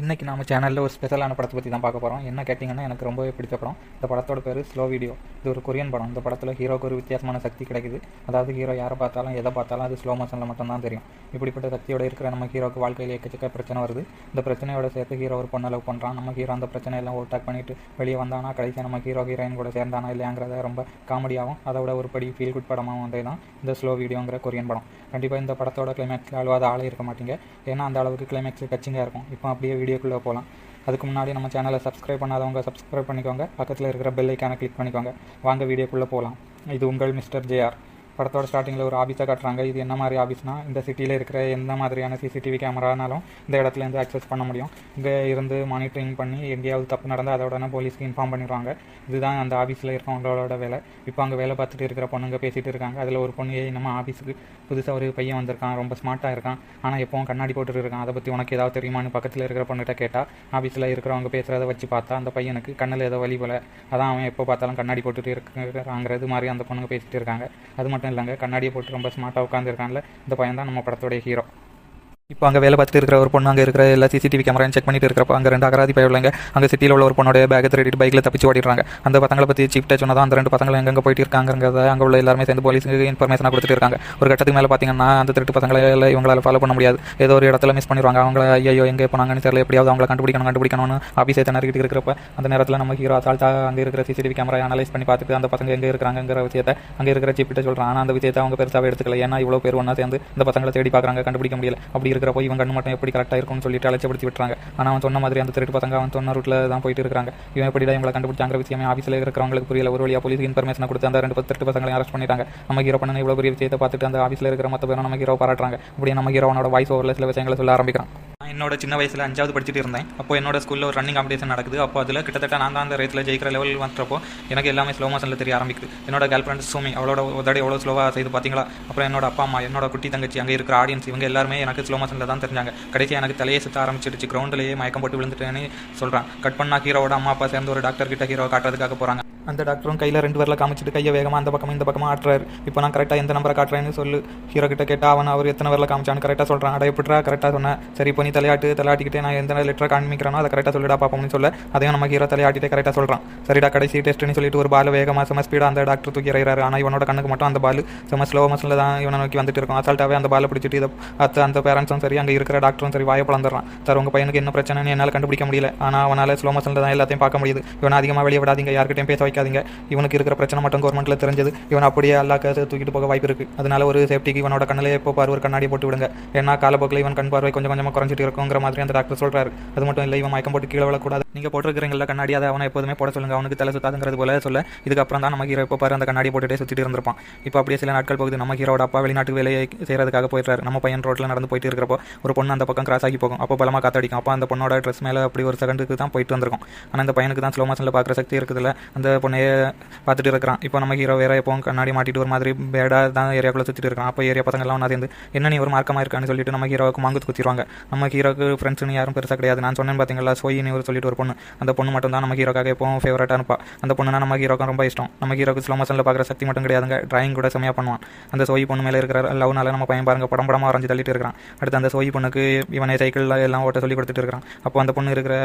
இன்றைக்கி நம்ம சேனலில் ஒரு ஸ்பெஷலான படத்தை பற்றி தான் பார்க்க போகிறோம் என்ன கேட்டிங்கன்னா எனக்கு ரொம்பவே பிடிச்ச படம். இந்த படத்தோட பேர் ஸ்லோ வீடியோ இது ஒரு கொரியன் படம். இந்த படத்தில் ஹீரோக்கு ஒரு வித்தியாசமான சக்தி கிடைக்குது. அதாவது ஹீரோ யாரை பார்த்தாலும் எதை பார்த்தாலும் அது ஸ்லோ மோஷனில் மட்டும்தான் தெரியும். இப்படிப்பட்ட சக்தியோட இருக்கிற நம்ம ஹீரோக்கு வாழ்க்கையில் எக்கச்சக்க பிரச்சனை வருது. இந்த பிரச்சனையோட சேர்த்து ஹீரோ ஒரு பொண்ணு லவ் பண்ணுறான் நம்ம ஹீரோ அந்த பிரச்சனையெல்லாம் ஓட்டாக் பண்ணிட்டு வெளியே வந்தானா கடைசியாக நம்ம ஹீரோ ஹீரோயின் கூட சேர்ந்தானா இல்லையாங்கிறத ரொம்ப காமெடியாகவும் அதோட ஒரு படி ஃபீல் குட் படமாகவும் வந்தது தான் இந்த ஸ்லோ வீடியோங்கிற கொரியன் படம். கண்டிப்பாக இந்த படத்தோட கிளைமேக்ஸில் அழுவாத ஆளே இருக்க மாட்டீங்க. ஏன்னா அந்த அளவுக்கு கிளைமேக்ஸ் டச்சிங்காக இருக்கும். இப்போ அப்படியே வீடியோக்குள்ளே போகலாம். அதுக்கு முன்னாடி நம்ம சேனலை சப்ஸ்கிரைப் பண்ணாதவங்க சப்ஸ்கிரைப் பண்ணிக்கோங்க. பக்கத்தில் இருக்கிற பெல் ஐக்கானை கிளிக் பண்ணிக்கோங்க. வாங்க வீடியோக்குள்ளே போகலாம். இது உங்கள் மிஸ்டர் ஜேஆர் படத்தோட ஸ்டார்டிங்கில் ஒரு ஆஃபீஸாக காட்டுறாங்க. இது என்ன மாதிரி ஆஃபீஸ்னா இந்த சிட்டியில் இருக்கிற எந்த மாதிரியான சிசிடிவி கேமரானாலும் இந்த இடத்துலேருந்து அக்சஸ் பண்ண முடியும். இங்கே இருந்து மானிட்டரிங் பண்ணி எங்கேயாவது தப்பு நடந்தால் அதை உடனே போலீஸ்க்கு இன்ஃபார்ம் பண்ணிடுவாங்க. இதுதான் அந்த ஆஃபீஸில் இருக்கவங்களோட வேலை. இப்போ அங்கே வேலை பார்த்துட்டு இருக்கிற பொண்ணுங்க பேசிகிட்டு இருக்காங்க. அதில் ஒரு பொண்ணு நம்ம ஆஃபீஸுக்கு புதுசாக ஒரு பையன் வந்திருக்கான். ரொம்ப ஸ்மார்ட்டாக இருக்கான். ஆனால் எப்பவும் கண்ணாடி போட்டுட்டு இருக்கான். அதை பற்றி உனக்கு ஏதாவது தெரியுமான்னு பக்கத்தில் இருக்கிற பொண்ணுகிட்ட கேட்டால் ஆஃபீஸில் இருக்கிறவங்க பேசுகிறத வச்சு பார்த்தா அந்த பையனுக்கு கண்ணில் ஏதோ வலி போல. அதான் அவன் எப்போ பார்த்தாலும் கண்ணாடி போட்டுட்டு இருக்கிறாங்கிறது மாதிரி அந்த பொண்ணுங்க பேசிகிட்டு இருக்காங்க. அது மட்டும் இல்லைங்க கண்ணாடியை போட்டு ரொம்ப ஸ்மார்ட்டாக உட்காந்துருக்கான்ல இந்த பையன் தான் நம்ம படத்துடைய ஹீரோ இப்போ அங்கே வேலை பார்த்துட்டு இருக்கிற ஒரு பொண்ணு அங்கே இருக்கிற எல்லா சிசிடிவி கேமராயும் செக் பண்ணிட்டு இருக்கிறப்ப அங்கே ரெண்டு அகராதி பயவில்லைங்க அங்கே சிட்டியில் உள்ள ஒரு பொண்ணோட பேக்கை திருடிட்டு பைக்கில் தப்பிச்சு ஓடிடுறாங்க. அந்த பசங்களை பற்றி சீஃப்டாக சொன்னதான் அந்த ரெண்டு பசங்களை எங்கே போயிட்டு இருக்காங்கிறத அங்கே உள்ள எல்லாருமே சேர்ந்து போலீஸுக்கு இன்ஃபர்மேஷனாக கொடுத்துட்டு இருக்காங்க. ஒரு கட்டத்துக்கு மேலே பார்த்தீங்கன்னா அந்த திருட்டு பசங்களை எல்லாம் இவங்களால ஃபாலோ பண்ண முடியாது. ஏதோ ஒரு இடத்துல மிஸ் பண்ணிடுவாங்க. அவங்கள ஐயோ எங்கே போனாங்கன்னு தெரியல. எப்படியாவது அவங்கள கண்டுபிடிக்கணும் கண்டுபிடிக்கணும்னு ஆஃபீஸை திணறிக்கிட்டு இருக்கிறப்ப அந்த நேரத்தில் நம்ம ஹீரோ அசால்ட்டாக அங்கே இருக்கிற சிசிடிவி கேமரா அனலைஸ் பண்ணி பார்த்துட்டு அந்த பசங்க எங்கே இருக்கிறாங்கிற விஷயத்தை அங்கே இருக்கிற சீஃப்ட்ட சொல்கிறாங்க ஆனால் அந்த விஷயத்தை அவங்க பெருசாக எடுத்துக்கல. ஏன்னா இவ்வளோ பேர் ஒன்றா சேர்ந்து இந்த பசங்களை தேடி பார்க்குறாங்க. கண்டுபிடிக்க முடியல. அப்படி இருக்கிறப்போ இவன் கண்ணு மட்டும் எப்படி கரெக்டாக இருக்கும்னு சொல்லிட்டு அலட்சியப்படுத்தி விட்டுறாங்க. ஆனால் அவன் சொன்ன மாதிரி அந்த திருட்டு பசங்க அவன் சொன்ன ரூட்டில் தான் போயிட்டு இருக்காங்க. இவன் எப்படி இவங்களை கண்டுபிடிச்சாங்கிற விஷயமே ஆஃபீஸில் இருக்கிறவங்களுக்கு புரியல. ஒரு வழியாக போலீஸ் இன்ஃபர்மேஷன் கொடுத்து அந்த ரெண்டு பத்து திருட்டு பசங்களை அரெஸ்ட் பண்ணிட்டாங்க. நம்ம ஹீரோ பண்ண இவ்வளோ பெரிய விஷயத்தை பார்த்துட்டு அந்த ஆஃபீஸில் இருக்கிற மற்ற பேரும் நம்ம ஹீரோ பாராட்டுறாங்க. அப்படியே நம்ம ஹீரோனோட வாய்ஸ் ஓவரில் சில விஷயங்களை சொல்ல ஆரம்பிக்கிறான். நான் என்னோட சின்ன வயசில் அஞ்சாவது படிச்சுட்டு இருந்தேன். அப்போ என்னோட ஸ்கூலில் ஒரு ரன்னிங் காம்படிஷன் நடக்குது. அப்போ அதில் கிட்டத்தட்ட நான் தான் அந்த ரேத்தில் ஜெயிக்கிற லெவல் வந்துறப்போ எனக்கு எல்லாமே ஸ்லோ மோஷனில் தெரிய ஆரம்பிக்குது. என்னோட கேர்ள் ஃப்ரெண்ட் சூமி அவளோட உதடி எவ்வளோ ஸ்லோவாக செய்து பார்த்தீங்களா? அப்புறம் என்னோட அப்பா அம்மா என்னோட குட்டி தங்கச்சி அங்கே இருக்கிற ஆடியன்ஸ் இவங்க எல்லாருமே எனக்கு ஸ்லோ மோஷனில் தான் தெரிஞ்சாங்க. கடைசியாக எனக்கு தலையை சுத்த ஆரம்பிச்சிருச்சு கிரௌண்ட்லேயே மயக்கம் போட்டு விழுந்துட்டேன்னு சொல்கிறான் கட் பண்ணா ஹீரோவோட அம்மா அப்பா சேர்ந்து ஒரு டாக்டர் கிட்ட ஹீரோ காட்டுறதுக்காக போகிறாங்க அந்த டாக்டரும் கையில் ரெண்டு பேரில் காமிச்சிட்டு கையை வேகமாக அந்த பக்கமும் இந்த பக்கமாக ஆட்டுறாரு. இப்போ நான் கரெக்டாக எந்த நம்பரை காட்டுறேன்னு சொல்லு. ஹீரோ கிட்ட கேட்டால் அவன் அவர் எத்தனை பேரில் காமிச்சான்னு கரெக்டாக சொல்கிறான் அடைய எப்படிரா கரெக்டாக சொன்னேன் சரி இப்போ நீ தலையாட்டு தலையாட்டிக்கிட்டே நான் எந்த லெட்டரை காமிக்கிறேனோ அதை கரெக்டாக சொல்லிடா பார்ப்போம்னு சொல்ல. அதையும் நம்ம ஹீரோ தலையாட்டிட்டே கரெக்டாக சொல்கிறான் சரிடா கடைசி டெஸ்ட்னு சொல்லிட்டு ஒரு பால் வேகமாக செம ஸ்பீடாக அந்த டாக்டர் தூக்கி இறையிறாரு ஆனால் இவனோட கண்ணுக்கு மட்டும் அந்த பால் செம ஸ்லோ மோஷனில் தான் இவனை நோக்கி வந்துட்டு இருக்கும். அசால்ட்டாகவே அந்த பாலை பிடிச்சிட்டு இதை அத்த அந்த பேரண்ட்ஸும் சரி அங்கே இருக்கிற டாக்டரும் சரி வாயை பிளந்துடுறான். சார் உங்கள் பையனுக்கு என்ன பிரச்சனைன்னு என்னால் கண்டுபிடிக்க முடியல. ஆனால் அவனால் ஸ்லோ மோஷனில் தான் எல்லாத்தையும் பார்க்க முடியுது. இவனை அதிகமாக வெளியே விடாதீங்க. யார்கிட்டையும் பேச நினைக்காதீங்க இவனுக்கு இருக்கிற பிரச்சனை மட்டும் கவர்மெண்ட்டில் தெரிஞ்சது. இவன் அப்படியே அல்லாக்க தூக்கிட்டு போக வாய்ப்பு இருக்குது அதனால ஒரு சேஃப்டிக்கு இவனோட கண்ணிலே எப்போ பாரு ஒரு கண்ணாடி போட்டு விடுங்க. ஏன்னா காலப்போக்கில் இவன் கண் பார்வை கொஞ்சம் கொஞ்சமாக குறைஞ்சிட்டு இருக்குங்கிற மாதிரி அந்த டாக்டர் சொல்கிறாரு அது மட்டும் இல்லை இவன் மயக்கம் போட்டு கீழே விழக்கூடாது. நீங்கள் போட்டிருக்கிறீங்களா கண்ணாடி அதை அவனை எப்போதுமே போட சொல்லுங்க. அவனுக்கு தலை சுத்தாதுங்கிறது போல சொல்ல. இதுக்கப்புறம் தான் நம்ம ஹீரோ இப்போ பாரு அந்த கண்ணாடி போட்டுட்டே சுற்றிட்டு இருந்திருப்பான். இப்போ அப்படியே சில நாட்கள் போகுது. நம்ம ஹீரோட அப்பா வெளிநாட்டுக்கு வேலையை செய்கிறதுக்காக போயிடுறாரு. நம்ம பையன் ரோட்டில் நடந்து போயிட்டு இருக்கிறப்போ ஒரு பொண்ணு அந்த பக்கம் கிராஸ் ஆகி போகும். அப்போ பலமாக காத்தடிக்கும். அப்போ அந்த பொண்ணோட ட்ரெஸ் மேலே அப்படி ஒரு செகண்டுக்கு தான் போயிட்டு வந்திருக்கும். ஆனால் அந்த பையனுக்கு தான் ஸ்லோ மோஷனில் பார்க்குற சக்தி இருக்குதுல்ல. அந்த பொண்ணையே பார்த்துட்டு இருக்கிறான். இப்போ நம்ம ஹீரோ வேற எப்போ கண்ணாடி மாட்டிட்டு ஒரு மாதிரி பேடாக தான் ஏரியாக்குள்ளே சுற்றிட்டு இருக்கான். அப்போ ஏரியா பசங்கள்லாம் ஒன்றா சேர்ந்து என்ன நீ ஒரு மார்க்கமாக இருக்கான்னு சொல்லிட்டு நம்ம ஹீரோவுக்கு மாங்குத்து குத்திடுவாங்க நம்ம ஹீரோக்கு ஃப்ரெண்ட்ஸ்னு யாரும் பெருசாக கிடையாது. நான் சொன்னேன் பார்த்தீங்களா சோயின்னு ஒரு சொல்லிட்டு ஒரு பொண்ணு. அந்த பொண்ணு மட்டும் தான் நம்ம ஹீரோக்காக எப்பவும் ஃபேவரட்டாக இருப்பா. அந்த பொண்ணுனா நம்ம ஹீரோக்கும் ரொம்ப இஷ்டம். நம்ம ஹீரோக்கு ஸ்லோ மோஷனில் பார்க்குற சக்தி மட்டும் கிடையாதுங்க. ட்ராயிங் கூட செமையாக பண்ணுவான். அந்த சோயி பொண்ணு மேலே இருக்கிற லவ்னால நம்ம பையன் பாருங்க படம் படமாக வரைஞ்சி தள்ளிட்டு இருக்கிறான். அடுத்து அந்த சோயி பொண்ணுக்கு இவனே சைக்கிளில் எல்லாம் ஓட்ட சொல்லி கொடுத்துட்டு இருக்கிறான். அப்போ அந்த பொண்ணு இருக்கிற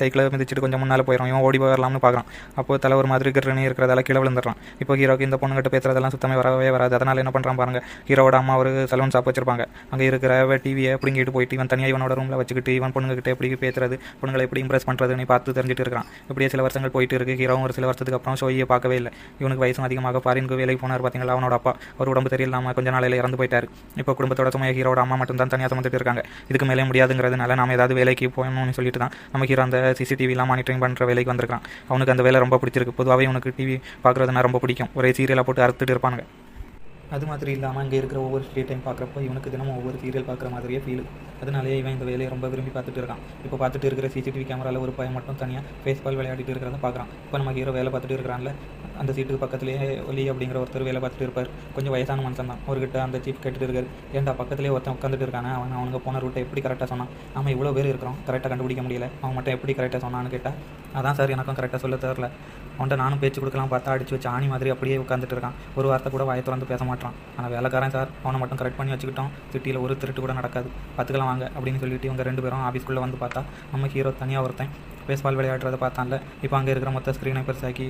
சைக்கிளை மிதிச்சிட்டு கொஞ்சம் முன்னால் போயிடும் இவன் ஓடி போயிடலாம்னு பார்க்குறான் அப்போ தலை ஒரு மாதிரி கிரணி இருக்கிறதால கீழே விழுந்துடுறான். இப்போ ஹீரோக்கு இந்த பொண்ணுகிட்ட பேசுறதெல்லாம் சுத்தமே வரவே வராது. அதனால என்ன பண்ணுறான் பாருங்க ஹீரோட அம்மா ஒரு சலூன் ஷாப் வச்சிருப்பாங்க. அங்கே இருக்கிற டிவியை பிடிங்கிட்டு போயிட்டு இவன் தனியாக இவனோட ரூமில் வச்சுக்கிட்டு இவன் பொண்ணுங்கிட்ட எப்படி பேசுறது பொண்ணுங்களை எப்படி இம்ப்ரெஸ் பண்ணுறதுன்னு பார்த்து தெரிஞ்சுட்டு இருக்கான் இப்படியே சில வருஷங்கள் போயிட்டு இருக்கு. ஹீரோவும் ஒரு சில வருஷத்துக்கு அப்புறம் ஷோயை பார்க்கவே இல்லை. இவனுக்கு வயசும் அதிகமாக. ஃபாரினுக்கு வேலைக்கு போனார் பார்த்தீங்களா அவனோட அப்பா. ஒரு உடம்பு சரியில்லாமல் கொஞ்ச நாளையில இறந்து போயிட்டாரு. இப்போ குடும்பத்தோட சுமையை ஹீரோட அம்மா மட்டும் தான் தனியாக சுமந்துட்டு இருக்காங்க. இதுக்கு மேலே முடியாதுங்கிறதுனால நாம ஏதாவது வேலைக்கு போகணும்னு சொல்லிட்டு தான் நம்ம ஹீரோ அந்த சிசிடிவிலாம் மானிட்டரிங் பண்ணுற வேலைக்கு வந்திருக்கான் அவனுக்கு அந்த வேலை ரொம்ப பிடிச்சிருக்கு. பொதுவாகவே உனக்கு டிவி பார்க்குறதுனா ரொம்ப பிடிக்கும். ஒரே சீரியலாக போட்டு அறுத்துட்டு இருப்பாங்க அது மாதிரி இல்லாமல் இங்கே இருக்கிற ஒவ்வொரு ஃப்ரீ டைம் பார்க்குறப்போ இவனுக்கு தினமும் ஒவ்வொரு சீரியல் பார்க்குற மாதிரியே ஃபீல் அதனாலேயே இவன் இந்த வேலையை ரொம்ப விரும்பி பார்த்துட்டு இருக்கான். இப்போ பார்த்துட்டு இருக்கிற சிசிடிவி கேமராவில் ஒரு பையன் மட்டும் தனியாக ஃபேஸ்பால் விளையாடிட்டு இருக்கிறத பார்க்குறான். இப்போ நம்ம ஹீரோ வேலை பார்த்துட்டு இருக்கிறான்ல. அந்த சீட்டுக்கு பக்கத்துலேயே ஒலி அப்படிங்கிற ஒருத்தர் வேலை பார்த்துட்டு இருப்பார். கொஞ்சம் வயசான மனுஷன் தான். அவர்கிட்ட அந்த சீஃப் கேட்டுட்டு இருக்காரு. ஏன்டா பக்கத்துலேயே ஒருத்தன் உட்காந்துட்டு இருக்கானே? அவன் அவனுக்கு போன ரூட்டை எப்படி கரெக்டாக சொன்னான்? நம்ம இவ்வளோ பேர் இருக்கிறோம். கரெக்டாக கண்டுபிடிக்க முடியல. அவன் மட்டும் எப்படி கரெக்டாக சொன்னான்னு கேட்டால் அதான் சார் எனக்கும் கரெக்டாக சொல்ல தெரில. அவன்கிட்ட நானும் பேச்சு கொடுக்கலாம் பார்த்தா அடிச்சு வச்சு ஆணி மாதிரி அப்படியே உட்காந்துட்டு இருக்கான். ஒரு வார்த்தை கூட வாயை திறந்து பேச மாட்டான். ஆனால் வேலைக்காரன் சார் அவனை மட்டும் கரெக்ட் பண்ணி வச்சுக்கிட்டோம். சிட்டியில் ஒரு திருட்டு கூட நடக்காது. பார்த்துக்கலாம் வாங்க அப்படின்னு சொல்லிட்டு இவங்க ரெண்டு பேரும் ஆஃபீஸ்க்குள்ளே வந்து பார்த்தா நம்ம ஹீரோ தனியாக ஒருத்தன் பேஸ்பால் விளையாடுறத பார்த்தான்ல. இப்போ அங்கே இருக்கிற மொத்த ஸ்க்ரீனை பெருசாக்கி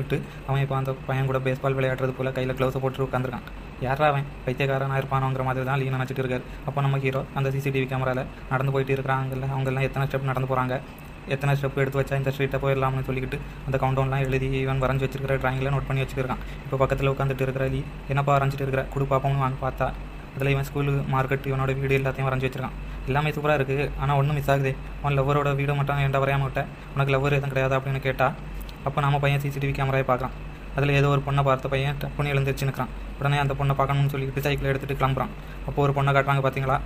விட்டு அவன் இப்போ அந்த பையன் கூட பேஸ்பால் விளையாடுறது போல் கையில் க்ளவுஸை போட்டு உட்காந்துருக்கான் யாரா அவன்? பைத்தியக்காரனாக இருப்பானோங்கிற மாதிரி தான் லீன் நினச்சிட்டு இருக்காரு. அப்போ நம்ம ஹீரோ அந்த சிசிடிவி கேமராவில் நடந்து போயிட்டு இருக்கிறாங்கல்ல அவங்கெல்லாம் எத்தனை ஸ்டெப் நடந்து போகிறாங்க எத்தனை ஸ்டெப் எடுத்து வச்சா இந்த ஸ்ட்ரீட்டை போயிடலாம்னு சொல்லிக்கிட்டு அந்த கவுண்டவுன்லாம் எழுதி இவன் வரைஞ்சி வச்சிருக்கிற ட்ராயிங்கில் நோட் பண்ணி வச்சிருக்கான். இப்போ பக்கத்தில் உட்காந்துட்டு இருக்கிற லீ என்னப்பா வரைஞ்சிட்டு இருக்கிற? குடு பாப்போம்னு வாங்க பார்த்தா அதில் இவன் ஸ்கூலு மார்க்கெட் இவனோட வீடு எல்லாத்தையும் வரைஞ்சி வச்சிருக்கான். எல்லாமே சூப்பராக இருக்குது ஆனால் ஒன்றும் மிஸ் ஆகுது. உன் லவ்வரோட வீடு மட்டும் ஏன்டா வரையாம விட்ட. உனக்கு லவ்வர் எதுவும் கிடையாது அப்படின்னு கேட்டால் அப்போ நம்ம பையன் சிசிடிவி கேமராவை பார்க்குறான். அதில் ஏதோ ஒரு பொண்ணை பார்த்த பையன் பொண்ணு எழுந்திருச்சு நிற்கிறான் உடனே அந்த பொண்ணை பார்க்கணும்னு சொல்லிட்டு சைக்கிள் எடுத்துகிட்டு கிளம்புறான். அப்போ ஒரு பொண்ணை காட்டுறாங்க பார்த்தீங்களா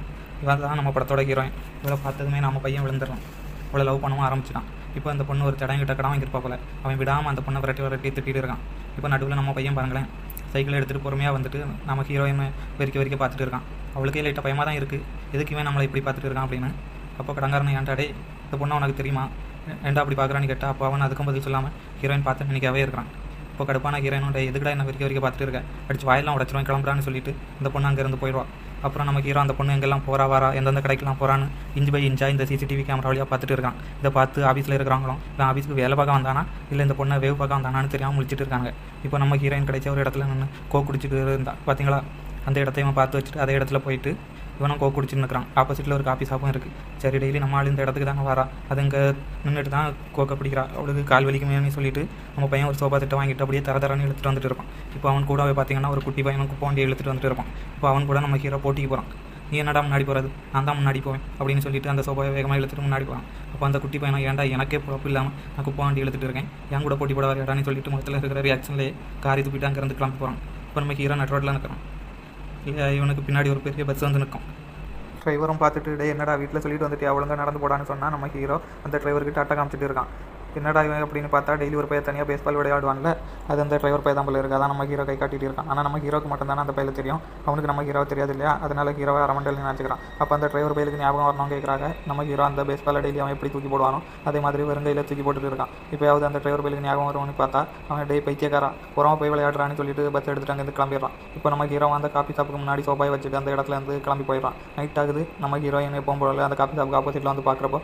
இவன் தான் நம்ம படத்தோட ஹீரோயின் இவளை பார்த்ததுமே நம்ம பையன் விழுந்துடுறான். இவ்வளோ லவ் பண்ணவும் ஆரம்பிச்சிட்டான். இப்போ அந்த பொண்ணு ஒரு தடங்கிட்ட கடன் வாங்கியிருப்பா போல. அவன் விடாமல் அந்த பொண்ணை விரட்டி விரட்டி திட்டிட்டு இருக்கான். இப்போ நடுவில் நம்ம பையன் பாருங்களேன். சைக்கிள் எடுத்துகிட்டு பொறுமையாக வந்துட்டு நம்ம ஹீரோயின் வெறிக்க வெறிக்க பார்த்துட்டு இருக்கான். அவளுக்கே லைட்டாக பயமாக தான் இருக்குது எதுக்குமே நம்மளை இப்படி பார்த்துட்டு இருக்கான் அப்படின்னு. அப்போ கடங்காரன் ஏன்டாடே இந்த பொண்ணை உனக்கு தெரியுமா? ஏன்டா அப்படி பார்க்குறான்னு கேட்டால் அப்போ அவன் அதுக்கும் பதில் சொல்லாமல் ஹீரோயின் பார்த்து நினைக்கவே இருக்கிறான். இப்போ கடுப்பான ஹீரோயினோட எதுக்கடா என்ன வரைக்கும் வரைக்கும் பார்த்துட்டு இருக்கேன் அடிச்சு வாயெல்லாம் உடச்சிருவேன் கிளம்புறான்னு சொல்லிட்டு அந்த பொண்ணு அங்கேருந்து போயிடுவா. அப்புறம் நம்ம ஹீரோ அந்த பொண்ணு எங்கெல்லாம் போகிறா வரா எந்தெந்த கடைக்கெல்லாம் போகிறான்னு இஞ்சு பை இன்ச்சா இந்த சிசிடிவி கேமரா வழியாக பார்த்துட்டு இருக்கான். இதை பார்த்து ஆஃபீஸில் இருக்கிறாங்களோ இல்லை ஆஃபீஸுக்கு வேலை பார்க்க வந்தானா இல்லை இந்த பொண்ணை வேவ் பார்க்க வந்தானான்னு தெரியாமல் முடிச்சுட்டு இருக்காங்க. இப்போ நம்ம ஹீரோயின் கிடைச்ச ஒரு இடத்துல நின்று கோ குடிச்சிட்டு இருந்தா. பார்த்தீங்களா? அந்த இடத்தையும் பார்த்து வச்சுட்டு அதே இடத்துல போயிட்டு இவனும் கோ குடிச்சுன்னு இருக்கிறான் ஆப்போசிட்டில் ஒரு காஃபி ஷாப்பும் இருக்குது சரி டெய்லி நம்ம ஆள் இந்த இடத்துக்கு தாங்க வரா. அது இங்கே நின்றுட்டு தான் கோக்கை பிடிக்கிறா. அவளுக்கு கால் வலிக்குமேனு சொல்லிட்டு நம்ம பையன் ஒரு சோபா திட்டம் வாங்கிட்டு அப்படியே தர தரன்னு இழுத்துட்டு வந்துட்டு இருப்பான். இப்போ அவன் கூடவே பார்த்தீங்கன்னா ஒரு குட்டி பையனும் குப்பாண்டி இழுத்துட்டு வந்துட்டு இருப்பான். இப்போ அவன் கூட நம்ம ஹீரோ போட்டிக்கு போகிறான் நீ என்னடா முன்னாடி போகிறது நான் தான் முன்னாடி போவேன் அப்படின்னு சொல்லிட்டு அந்த சோபாவை வேகமாக இழுத்துட்டு முன்னாடி போகிறான் அப்போ அந்த குட்டி பையனை ஏன்டா எனக்கே பொழப்பு இல்லாமல் நான் குப்பை வண்டி இழுத்துட்டு இருக்கேன்? என் கூட போட்டி போட வரையாடான்னு சொல்லிட்டு முதல்ல இருக்கிற ரியாக்ஷன்லேயே காரி துப்பிட்டு அங்கேருந்து கிளம்பி போகிறான் இப்போ நம்ம ஹீரோ நட் ரோட்டில் நிற்கிறான் இவனுக்கு பின்னாடி ஒரு பெரிய பஸ் வந்து நிற்கும். டிரைவரும் பார்த்துட்டு டே என்னடா வீட்டில் சொல்லிட்டு வந்துட்டு அவ்வளோங்க நடந்து போடான்னு சொன்னால் நம்ம ஹீரோ அந்த டிரைவர்கிட்ட அட்டை காமிச்சிட்டு இருக்கான். என்னடா இவன் அப்படின்னு பார்த்தா டெய்லி ஒரு பையன் தனியாக பேஸ்பால் விளையாடுவான்ல அது அந்த டிரைவர் பையன் தான் போல இருக்கு. அதான் நம்ம ஹீரோ கை காட்டிட்டு இருக்கான். ஆனால் நம்ம ஹீரோக்கு மட்டும் தானே அந்த பையில தெரியும். அவனுக்கு நம்ம ஹீரோ தெரியாது இல்லையா? அதனால ஹீரோவை அரமண்டல் நினச்சிக்கிறான் அப்போ அந்த டிரைவர் பையலுக்கு ஞாபகம் வரணும் கேட்குறாங்க நம்ம ஹீரோ அந்த பேஸ்பால் டெய்லி அவன் எப்படி தூக்கி போடுவானோ அதே மாதிரி வெறுங்கையில் தூக்கி போட்டுட்டு இருக்கான். இப்போயாவது அந்த டிரைவர் பையலுக்கு ஞாபகம் வரும்னு பார்த்தா அவன் டே பைத்தியக்காரா புறமா போய் விளையாடுறான்னு சொல்லிட்டு பஸ் எடுத்துட்டு அங்கேருந்து கிளம்பிடுறான். இப்போ நம்ம ஹீரோ அந்த காப்பி ஷாப்புக்கு முன்னாடி சோபாய் வச்சுட்டு அந்த இடத்துல இருந்து கிளம்பி போயிடுறான். நைட் ஆகுது. நம்ம ஹீரோயின் எப்பவும் போல அந்த காப்பி ஷாப்புக்கு ஆப்போசிட்டில் வந்து பார்க்குறப்போ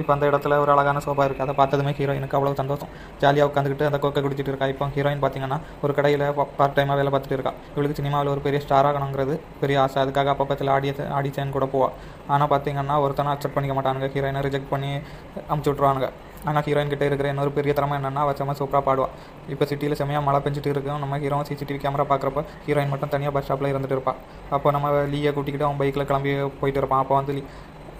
இப்போ அந்த இடத்துல ஒரு அழகான சோபா இருக்குது அதை பார்த்ததுமே ஹீரோயினுக்கு அவ்வளோ சந்தோஷம். ஜாலியாக உட்காந்துக்கிட்டு அந்த கோக்கை குடிச்சிட்டு இருக்கா? இப்போ ஹீரோயின் பார்த்தீங்கன்னா ஒரு கடையில் பார்ட் டைமாக வேலை பார்த்துட்டு இருக்கா. இவளுக்கு சினிமாவில் ஒரு பெரிய ஸ்டார் ஆகணுங்கிறது பெரிய ஆசை. அதுக்காக அப்பப்பத்தில் ஆடிய ஆடிச்சேன்னு கூட போவா. ஆனால் பார்த்தீங்கன்னா ஒருத்தனை அக்செப்ட் பண்ணிக்க மாட்டானுங்க. ஹீரோயினை ரிஜெக்ட் பண்ணி அமுச்சு விட்ருவானுங்க ஆனால் ஹீரோயின் கிட்டே இருக்கிற இன்னொரு பெரிய திறமை என்னன்னா செம்ம சூப்பராக பாடுவாள் இப்போ சிட்டியில் செம்மையாக மழை பெஞ்சிட்டு இருக்கும் நம்ம ஹீரோ சிசிடிவி கேமரா பார்க்குறப்ப ஹீரோயின் மட்டும் தனியாக பஸ் ஸ்டாப்பில் இருந்துட்டு இருப்பாள் அப்போ நம்ம லீயை கூட்டிக்கிட்டு அவன் பைக்கில் கிளம்பி போயிட்டு இருப்பான். அப்போ வந்து